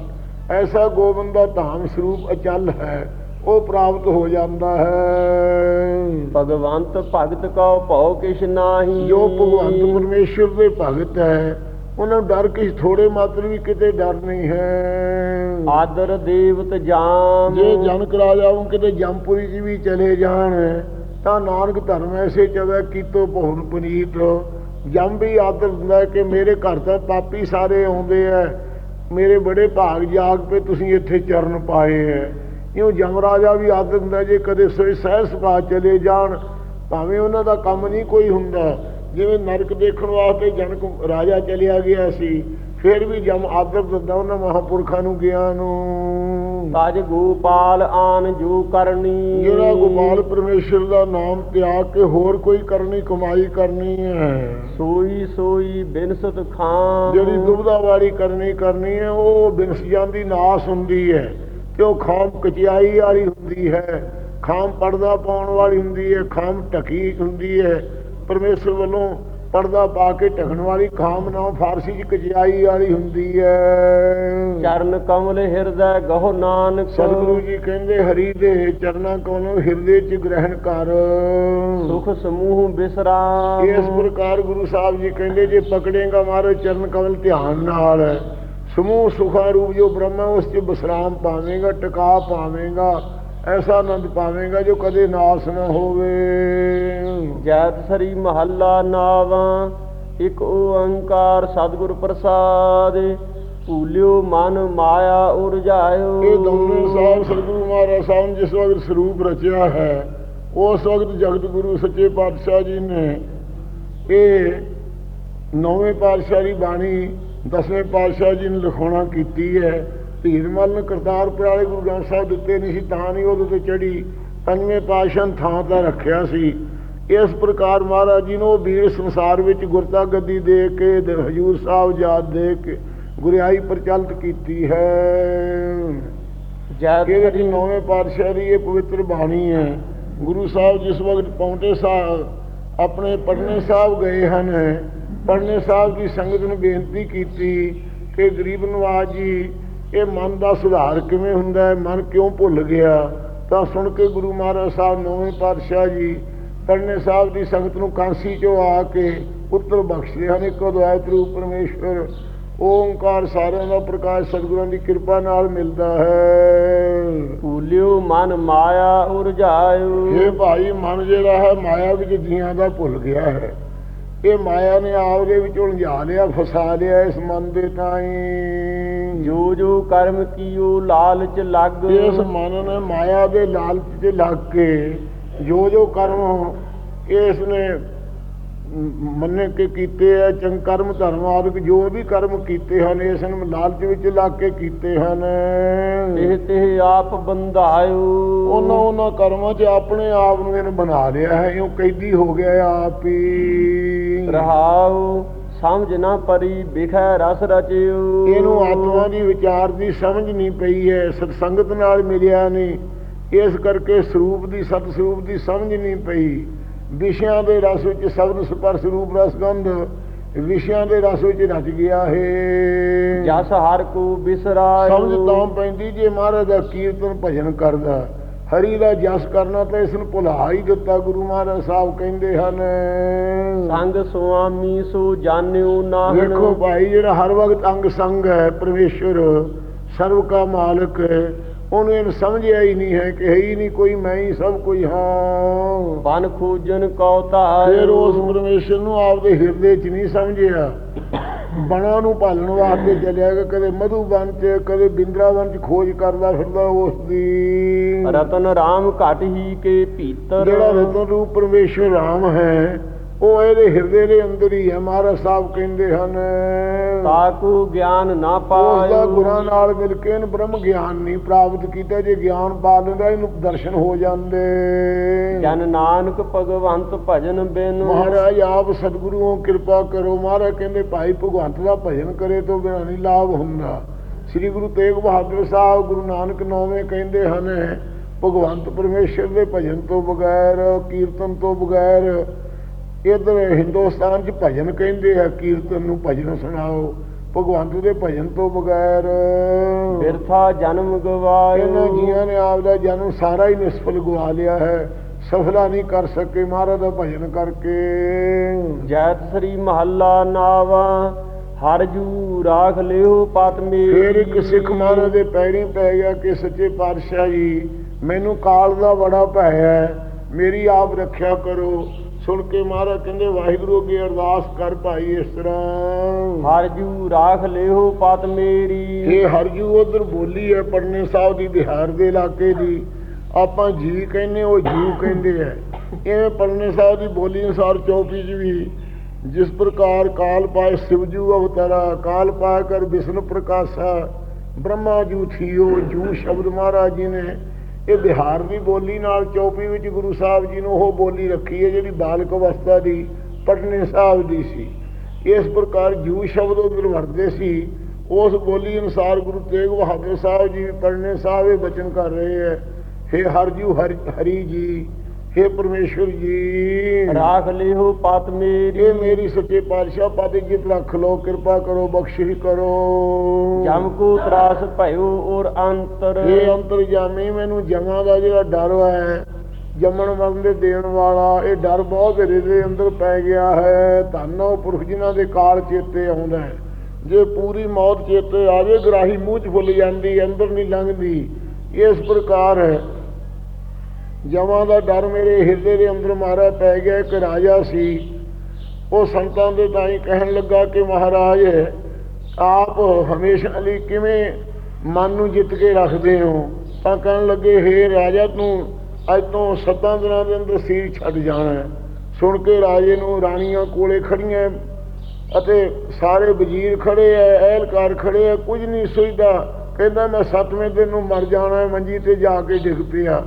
ਐਸਾ ਗੋਬਿੰਦ ਦਾ ਧਾਮ ਸਰੂਪ ਅਚਲ ਹੈ। ਉਹ ਪ੍ਰਾਪਤ ਹੋ ਜਾਂਦਾ ਹੈ। ਭਗਵੰਤ ਭਗਤ ਕਉ ਭਉ ਕਿਛ ਨਾਹੀ। ਜੋ ਭਗਵੰਤ ਪਰਮੇਸ਼ਰ ਦੇ ਭਗਤ ਹੈ ਉਹਨਾਂ ਨੂੰ ਡਰ ਕਿਸ ਥੋੜੇ ਮਾਤਰ ਵੀ ਕਿਤੇ ਡਰ ਨਹੀਂ ਹੈ। ਆਦਰ ਦੇਵਤ ਜਾਮ। ਜੇ ਜਨਕ ਰਾਜਾ ਨੂੰ ਕਿਤੇ ਜੰਪੁਰੀ ਜੀ ਵੀ ਚਲੇ ਜਾਣ ਤਾਂ ਨਾਨਕ ਧਰਮ ਐਸੇ ਚਵੇ ਕੀਤੋ ਭਉਨ ਪੁਨੀਤ। ਜੰਮ ਵੀ ਆਦਰ ਦਿੰਦਾ ਕਿ ਮੇਰੇ ਘਰ ਤਾਂ ਪਾਪੀ ਸਾਰੇ ਆਉਂਦੇ ਐ। ਮੇਰੇ ਬੜੇ ਭਾਗ ਜਾਗ ਪੇ ਤੁਸੀਂ ਇੱਥੇ ਚਰਨ ਪਾਏ ਐ। ਇਉਂ ਜਮ ਰਾਜਾ ਵੀ ਆਦਰ ਦਿੰਦਾ ਜੇ ਕਦੇ ਸੋਈ ਸਹਿ ਸੁਭਾ ਚਲੇ ਜਾਣ ਭਾਵੇਂ ਉਹਨਾਂ ਦਾ ਕੰਮ ਨਹੀਂ ਕੋਈ ਹੁੰਦਾ। ਜਿਵੇਂ ਨਰਕ ਦੇਖਣ ਵਾਸਤੇ ਜਨਕ ਰਾਜਾ ਚਲਿਆ ਗਿਆ ਸੀ ਫਿਰ ਵੀ ਜਮ ਆਦਰ ਦਿੰਦਾ ਉਹਨਾਂ ਮਹਾਪੁਰਖਾਂ ਨੂੰ ਗਿਆ ਨੂੰ। ਤਜ ਗੋਪਾਲ ਆਨ ਜੋ ਕਰਨੀ। ਜਿਹੜਾ ਗੋਪਾਲ ਪਰਮੇਸ਼ਰ ਦਾ ਨਾਮ ਤਿਆਗ ਕੇ ਹੋਰ ਕੋਈ ਕਰਨੀ ਕਮਾਈ ਕਰਨੀ ਹੈ। ਸੋਈ ਸੋਈ ਬਿਨਸਤ ਖਾਂ ਜਿਹੜੀ ਦੁਬਦਾ ਵਾਲੀ ਕਰਨੀ ਕਰਨੀ ਹੈ ਉਹ ਬਿਨਸ ਜਾਂਦੀ ਨਾਸ ਹੁੰਦੀ ਹੈ। ਉਹ ਖਾਮ ਕਚਿਆਈ ਵਾਲੀ ਹੁੰਦੀ ਹੈ? ਖਾਮ ਪਰਦਾ ਪਾਉਣ ਵਾਲੀ ਹੁੰਦੀ ਹੈ ਖਾਮ ਢਕੀ ਹੁੰਦੀ ਹੈ। ਪਰਮੇਸ਼ਰ ਵੱਲੋਂ ਪਰਦਾ ਪਾ ਕੇ ਢਕਣ ਵਾਲੀ ਖਾਮ ਨਾਮ ਫਾਰਸੀ ਚ ਕਚਿਆਈ ਵਾਲੀ ਹੁੰਦੀ ਹੈ। ਚਰਨ ਕਮਲ ਹਿਰਦੈ ਗਹੁ ਨਾਨਕ। ਸਤਿਗੁਰੂ ਜੀ ਕਹਿੰਦੇ ਹਰੀ ਦੇ ਚਰਨਾਂ ਕੋਲੋਂ ਹਿਰਦੇ ਚ ਗ੍ਰਹਿਣ ਕਰ। ਸੁਖ ਸਮੂਹ ਬਿਸਰਾਮ। ਇਸ ਪ੍ਰਕਾਰ ਗੁਰੂ ਸਾਹਿਬ ਜੀ ਕਹਿੰਦੇ ਜੇ ਪਕੜੇਗਾ ਮਾਰੇ ਚਰਨ ਕਮਲ ਧਿਆਨ ਨਾਲ ਸਮੂਹ ਸੁਖਾ ਰੂਪ ਜੋ ਬ੍ਰਹਮ ਉਸ ਚ ਵਿਸਰਾਮ ਪਾਵੇਂਗਾ ਟਿਕਾ ਪਾਵੇਂਗਾ ਐਸਾ ਆਨੰਦ ਪਾਵੇਂਗਾ ਜੋ ਕਦੇ ਨਾਸ ਨਾ ਹੋਵੇ। ਜੈਤ ਸਰੀ ਮਹੱਲਾ ਨਾਵਾਂ ਇੱਕ ਓੰਕਾਰ ਸਤਿਗੁਰ ਪ੍ਰਸਾਦ ਭੂਲਿਓ ਮਨ ਮਾਇਆ ਉਰਜਾਇਓ। ਇਹ ਦੋਨੇ ਸਾਹਿਬ ਸਤਿਗੁਰੂ ਮਹਾਰਾਜ ਸਾਹਿਬ ਜਿਸ ਵਕਤ ਸਰੂਪ ਰਚਿਆ ਹੈ ਉਸ ਵਕਤ ਜਗਤ ਗੁਰੂ ਸੱਚੇ ਪਾਤਸ਼ਾਹ ਜੀ ਨੇ ਇਹ ਨੌਵੇਂ ਪਾਤਸ਼ਾਹ ਦੀ ਬਾਣੀ ਦਸਵੇਂ ਪਾਤਸ਼ਾਹ ਜੀ ਨੇ ਲਿਖਾਉਣਾ ਕੀਤੀ ਹੈ ਧੀਰਮਲ ਨੇ ਕਰਤਾਰਪੁਰ ਵਾਲੇ ਗੁਰੂ ਗ੍ਰੰਥ ਸਾਹਿਬ ਦਿੱਤੇ ਨਹੀਂ ਸੀ ਤਾਂ ਨਹੀਂ ਉਹਦੇ ਤੇ ਚੜੀ ਪੰਜਵੇਂ ਪਾਤਸ਼ਾਹ ਥਾਂ ਤਾਂ ਰੱਖਿਆ ਸੀ। ਇਸ ਪ੍ਰਕਾਰ ਮਹਾਰਾਜ ਜੀ ਨੂੰ ਉਹ ਵੀਰ ਸੰਸਾਰ ਵਿੱਚ ਗੁਰਤਾ ਗੱਦੀ ਦੇ ਕੇ ਹਜੂਰ ਸਾਹਿਬ ਯਾਦ ਦੇ ਕੇ ਗੁਰਿਆਈ ਪ੍ਰਚਲਿਤ ਕੀਤੀ ਹੈ। ਜਿਹੜੀ ਸਰੀ ਨੌਵੇਂ ਪਾਤਸ਼ਾਹ ਦੀ ਇਹ ਪਵਿੱਤਰ ਬਾਣੀ ਹੈ ਗੁਰੂ ਸਾਹਿਬ ਜਿਸ ਵਕਤ ਪੌਂਟੇ ਸਾਹਿਬ ਆਪਣੇ ਪਟਨੇ ਸਾਹਿਬ ਗਏ ਹਨ ਪਟਨੇ ਸਾਹਿਬ ਦੀ ਸੰਗਤ ਨੂੰ ਬੇਨਤੀ ਕੀਤੀ ਕਿ ਗਰੀਬ ਨਵਾਜ ਜੀ ਇਹ ਮਨ ਦਾ ਸੁਧਾਰ ਕਿਵੇਂ ਹੁੰਦਾ ਹੈ? ਮਨ ਕਿਉਂ ਭੁੱਲ ਗਿਆ? ਤਾਂ ਸੁਣ ਕੇ ਗੁਰੂ ਮਹਾਰਾਜ ਸਾਹਿਬ ਨੌਵੇਂ ਪਾਤਸ਼ਾਹ ਜੀ ਪਟਨੇ ਸਾਹਿਬ ਦੀ ਸੰਗਤ ਨੂੰ ਕਾਂਸੀ ਚੋਂ ਆ ਕੇ ਉੱਤਰ ਬਖਸ਼ਦੇ ਹਨ। ਇੱਕ ਅਦਵੈਤ ਰੂਪ ਪਰਮੇਸ਼ਵਰ ਓੰਕਾਰ ਸਾਰਿਆਂ ਦਾ ਪ੍ਰਕਾਸ਼ ਸਤਿਗੁਰਾਂ ਦੀ ਕਿਰਪਾ ਨਾਲ ਮਿਲਦਾ ਹੈ। ਭੂਲਿਓ ਮਨ ਮਾਇਆ ਉਰਜਾਇਓ। ਇਹ ਭਾਈ ਮਨ ਜਿਹੜਾ ਹੈ ਮਾਇਆ ਵਿੱਚ ਜੀਆਂ ਦਾ ਭੁੱਲ ਗਿਆ ਹੈ। ਇਹ ਮਾਇਆ ਨੇ ਆਪਦੇ ਵਿੱਚ ਉਲਝਾ ਲਿਆ ਫਸਾ ਲਿਆ ਇਸ ਮਨ ਦੇ ਤਾਈ। ਜੋ ਜੋ ਕਰਮ ਕੀਓ ਲਾਲਚ ਲੱਗ। ਇਸ ਮਨ ਨੇ ਮਾਇਆ ਦੇ ਲਾਲਚ 'ਚ ਲੱਗ ਕੇ ਜੋ ਜੋ ਕਰਮ ਇਸ ਨੇ ਮੰਨੇ ਕੇ ਕੀਤੇ ਹੈ ਚੰਗ ਕਰਮ ਧਰਮ ਆਦਿਕ ਜੋ ਵੀ ਕਰਮ ਕੀਤੇ ਹਨ ਇਸ ਨੇ ਲਾਲਚ ਵਿੱਚ ਲੱਗ ਕੇ ਕੀਤੇ ਹਨ। ਇਹ ਤੇ ਆਪ ਬੰਧਾਇਓ। ਉਹਨਾਂ ਉਹਨਾਂ ਕਰਮਾਂ 'ਚ ਆਪਣੇ ਆਪ ਨੂੰ ਇਹਨੇ ਬਣਾ ਲਿਆ ਹੈ ਇਉਂ ਕੈਦੀ ਹੋ ਗਿਆ ਆਪ। ਹੀ ਰਹਾਉ ਸਮਝ ਨਾ ਪਰੀ ਬਿਖੈ ਰਸ ਰਚਿਓ ਇਹਨੂੰ ਆਤਮਾ ਦੀ ਵਿਚਾਰ ਦੀ ਸਮਝ ਨਹੀਂ ਪਈ ਹੈ ਸਤਸੰਗਤ ਨਾਲ ਮਿਲਿਆ ਨਹੀਂ। ਇਸ ਕਰਕੇ ਸਰੂਪ ਦੀ ਸਤ ਸਰੂਪ ਦੀ ਸਮਝ ਨਹੀਂ ਪਈ। ਵਿਸ਼ਿਆਂ ਦੇ ਰਸ ਵਿੱਚ ਸਬਦ ਸਪਰਸ਼ ਰੂਪ ਰਸ ਗੰਧ ਵਿਸ਼ਿਆਂ ਦੇ ਰਸ ਵਿੱਚ ਰਚ ਗਿਆ ਹੈ। ਜਸ ਹਰ ਕੋ ਬਿਸਰਾਇਓ ਸਮਝ ਤਾਂ ਪੈਂਦੀ ਜੇ ਮਹਾਰਾਜ ਦਾ ਕੀਰਤਨ ਭਜਨ ਕਰਦਾ। ਹਰੀ ਦਾ ਜਸ ਕਰਨਾ ਤਾਂ ਇਸ ਨੂੰ ਭੁਲਾ ਹੀ ਦਿੱਤਾ ਗੁਰੂ ਮਹਾਰਾਜ ਸਾਹਿਬ ਕਹਿੰਦੇ ਹਨ। ਸੰਗ ਸੁਆਮੀ ਸੋ ਜਾਣਿਓ ਨਾਹਨ। ਵੇਖੋ ਭਾਈ ਜਿਹੜਾ ਹਰ ਵਕਤ ਅੰਗ ਸੰਗ ਹੈ ਪਰਮੇਸ਼ਰ ਸਰਵ ਕਾ ਮਾਲਕ ਹੈ ਉਹਨੂੰ ਸਮਝਿਆ ਹੀ ਨਹੀਂ ਹੈ ਕਿ ਹੈ ਹੀ ਨਹੀਂ ਕੋਈ ਮੈਂ ਹੀ ਸਭ ਕੋਈ ਹਾਂ। ਬਨ ਖੋਜਨ ਕਉ ਤਾਇਓ ਫਿਰ ਉਸ ਪਰਮੇਸ਼ਰ ਨੂੰ ਆਪਦੇ ਹਿਰਦੇ 'ਚ ਨਹੀਂ ਸਮਝਿਆ। ਬਣਾ ਨੂੰ ਪਾਲਣ ਵਾਸਤੇ ਚੱਲਿਆ ਕਿ ਕਦੇ ਮਧੂਬਨ 'ਚ ਕਦੇ ਬਿੰਦਰਾਵਨ 'ਚ ਖੋਜ ਕਰਦਾ ਫਿਰਦਾ ਉਸ ਦੀ। ਰਤਨ ਰਾਮ ਘਟ ਹੀ ਕੇ ਭੀਤਰ। ਜਿਹੜਾ ਰਤਨ ਰੂਪ ਪਰਮੇਸ਼ਰ ਰਾਮ ਹੈ ਉਹ ਇਹਦੇ ਹਿਰਦੇ ਦੇ ਅੰਦਰ ਹੀ ਹੈ ਮਹਾਰਾਜ ਸਾਹਿਬ ਕਹਿੰਦੇ ਹਨ। ਤਾਕੂ ਗਿਆਨ ਨਾ ਉਸ ਦਾ ਪਾਇਓ ਗੁਰਾਂ ਨਾਲ ਮਿਲ ਕੇ ਇਹਨੂੰ ਬ੍ਰਹਮ ਗਿਆਨ ਨਹੀਂ ਪ੍ਰਾਪਤ ਕੀਤਾ ਜੇ ਗਿਆਨ ਪਾ ਲੈਂਦਾ ਇਹਨੂੰ ਦਰਸ਼ਨ ਹੋ ਜਾਂਦੇ। ਜਨ ਨਾਨਕ ਭਗਵੰਤ ਭਜਨ ਬਿਨ। ਮਹਾਰਾਜ ਆਪ ਸਤਿਗੁਰੂਆਂ ਕਿਰਪਾ ਕਰੋ। ਮਹਾਰਾਜ ਕਹਿੰਦੇ ਭਾਈ ਭਗਵੰਤ ਦਾ ਭਜਨ ਕਰੇ ਤੋਂ ਬਿਨਾਂ ਨਹੀਂ ਲਾਭ ਹੁੰਦਾ। ਸ੍ਰੀ ਗੁਰੂ ਤੇਗ ਬਹਾਦਰ ਸਾਹਿਬ ਗੁਰੂ ਨਾਨਕ ਨੌਵੇਂ ਕਹਿੰਦੇ ਹਨ ਭਗਵੰਤ ਪਰਮੇਸ਼ਰ ਦੇ ਭਜਨ ਤੋਂ ਬਗੈਰ ਕੀਰਤਨ ਤੋਂ ਬਗੈਰ ਇਧਰ ਹਿੰਦੁਸਤਾਨ 'ਚ ਭਜਨ ਕਹਿੰਦੇ ਆ ਕੀਰਤਨ ਨੂੰ ਭਜਨ ਸੁਣਾਓ ਭਗਵੰਤ ਦੇ ਭਜਨ ਤੋਂ ਬਗੈਰ। ਬਿਰਥਾ ਜਨਮ ਇਹਨਾਂ ਗਵਾਇਓ ਜੀਆਂ ਨੇ ਆਪਦਾ ਜਨਮ ਸਾਰਾ ਹੀ ਨਿਸਫਲ ਗਵਾ ਲਿਆ ਹੈ। ਸਫਲਾ ਨਹੀਂ ਕਰ ਸਕੇ ਮਹਾਰਾਜ ਦਾ ਭਜਨ ਕਰਕੇ। ਜੈਤ ਸ੍ਰੀ ਮਹੱਲਾ ਨਾਵਾ ਹਰ ਜੂ ਰਾਖ ਲਿਓ ਪਤ ਮੇਰੀ ਫਿਰ ਇੱਕ ਸਿੱਖ ਮਹਾਰਾਜ ਦੇ ਪੈਰੀ ਪੈ ਗਿਆ ਕਿ ਸੱਚੇ ਪਾਤਸ਼ਾਹ ਜੀ ਮੈਨੂੰ ਕਾਲ ਦਾ ਬੜਾ ਭੈ ਹੈ ਮੇਰੀ ਆਪ ਰੱਖਿਆ ਕਰੋ। ਸੁਣ ਕੇ ਮਹਾਰਾਜ ਕਹਿੰਦੇ ਵਾਹਿਗੁਰੂ ਅੱਗੇ ਅਰਦਾਸ ਕਰ ਭਾਈ ਇਸ ਤਰ੍ਹਾਂ। ਹਰ ਜੂ ਰਾਖ ਲਿਓ ਪਤ ਮੇਰੀ। ਇਹ ਹਰਜੂ ਉਧਰ ਬੋਲੀ ਹੈ ਪੜਨੇ ਸਾਹਿਬ ਦੀ ਬਿਹਾਰ ਦੇ ਇਲਾਕੇ ਦੀ। ਆਪਾਂ ਜੀ ਕਹਿੰਦੇ ਉਹ ਜੂ ਕਹਿੰਦੇ ਆ ਇਵੇਂ ਪੜਨੇ ਸਾਹਿਬ ਦੀ ਬੋਲੀ ਅਨੁਸਾਰ ਚੌਪੀ ਚ ਵੀ ਜਿਸ ਪ੍ਰਕਾਰ ਕਾਲ ਪਾਏ ਸਿਵਜੂ ਅਵਤਾਰਾ ਕਾਲ ਪਾਇ ਕਰ ਵਿਸ਼ਨ ਪ੍ਰਕਾਸ਼ਾ ਬ੍ਰਹਮਾ ਜੂ ਥੀਓ ਜੂ ਸ਼ਬਦ ਮਹਾਰਾਜ ਜੀ ਨੇ ਇਹ ਬਿਹਾਰ ਦੀ ਬੋਲੀ ਨਾਲ ਚੌਪੀ ਵਿੱਚ ਗੁਰੂ ਸਾਹਿਬ ਜੀ ਨੂੰ ਉਹ ਬੋਲੀ ਰੱਖੀ ਹੈ ਜਿਹੜੀ ਬਾਲਕ ਅਵਸਥਾ ਦੀ, ਪਟਨੇ ਸਾਹਿਬ ਦੀ ਸੀ। ਇਸ ਪ੍ਰਕਾਰ ਜੂ ਸ਼ਬਦ ਉਧਰ ਵਰਤਦੇ ਸੀ। ਉਸ ਬੋਲੀ ਅਨੁਸਾਰ ਗੁਰੂ ਤੇਗ ਬਹਾਦਰ ਸਾਹਿਬ ਜੀ ਪੜਨੇ ਸਾਹਿਬ ਇਹ ਬਚਨ ਕਰ ਰਹੇ ਹੈ। ਹੇ ਹਰਜੂ ਹਰਿ ਹਰੀ ਜੀ ਹੇ ਪਰਮੇਸ਼ਵਰ ਜੀ। ਰਾਖ ਲਿਓ ਪਤ ਮੇਰੀ। ਇਹ ਮੇਰੀ ਸੱਚੇ ਪਾਤਸ਼ਾਹ ਪਦ ਜਿਤ ਰੱਖ ਲੋ ਕਿਰਪਾ ਕਰੋ ਬਖਸ਼ਿਸ਼ ਕਰੋ। ਜਮ ਕੋ ਤਰਾਸ ਭਇਓ ਔਰ ਅੰਤਰ। ਇਹ ਅੰਤਰਜਾਮੀ ਮੈਨੂੰ ਜਮਾਂ ਦਾ ਜਿਹੜਾ ਡਰ ਹੈ ਜੰਮਣ ਮਰਨ ਦੇ ਦੇਣ ਵਾਲਾ ਇਹ ਡਰ ਬਹੁਤ ਹਿਰਦੇ ਦੇ ਅੰਦਰ ਪੈ ਗਿਆ ਹੈ। ਧੰਨ ਉਹ ਪੁਰਖ ਜਿਨ੍ਹਾਂ ਦੇ ਕਾਲ ਚੇਤੇ ਆਉਂਦਾ ਹੈ। ਜੇ ਪੂਰੀ ਮੌਤ ਚੇਤੇ ਆਵੇ ਗਰਾਹੀ ਮੂੰਹ 'ਚ ਫੁੱਲ ਜਾਂਦੀ ਅੰਦਰ ਨਹੀਂ ਲੰਘਦੀ। ਇਸ ਪ੍ਰਕਾਰ ਹੈ। ਜਮਾਂ ਦਾ ਡਰ ਮੇਰੇ ਹਿਰਦੇ ਦੇ ਅੰਦਰ ਮਾਰਾ ਪੈ ਗਿਆ, ਇੱਕ ਰਾਜਾ ਸੀ। ਉਹ ਸੰਤਾਂ ਦੇ ਤਾਈ ਕਹਿਣ ਲੱਗਾ ਕਿ ਮਹਾਰਾਜ, ਆਪ ਹਮੇਸ਼ਾ ਲਈ ਕਿਵੇਂ ਮਨ ਨੂੰ ਜਿੱਤ ਕੇ ਰੱਖਦੇ ਹੋ? ਤਾਂ ਕਹਿਣ ਲੱਗੇ, ਹੇ ਰਾਜਾ, ਤੂੰ ਅੱਜ ਤੋਂ ਸੱਤਾਂ ਦਿਨਾਂ ਦੇ ਅੰਦਰ ਸੀਰ ਛੱਡ ਜਾਣਾ ਸੁਣ ਕੇ ਰਾਜੇ ਨੂੰ ਰਾਣੀਆਂ ਕੋਲੇ ਖੜੀਆਂ ਅਤੇ ਸਾਰੇ ਵਜ਼ੀਰ ਖੜੇ ਐ, ਅਹਿਲਕਾਰ ਖੜੇ ਐ, ਕੁਝ ਨਹੀਂ ਸੋਚਦਾ। ਕਹਿੰਦਾ, ਮੈਂ ਸੱਤਵੇਂ ਦਿਨ ਨੂੰ ਮਰ ਜਾਣਾ ਮੰਜੀ ਤੇ ਜਾ ਕੇ ਡਿੱਗ ਪਿਆ।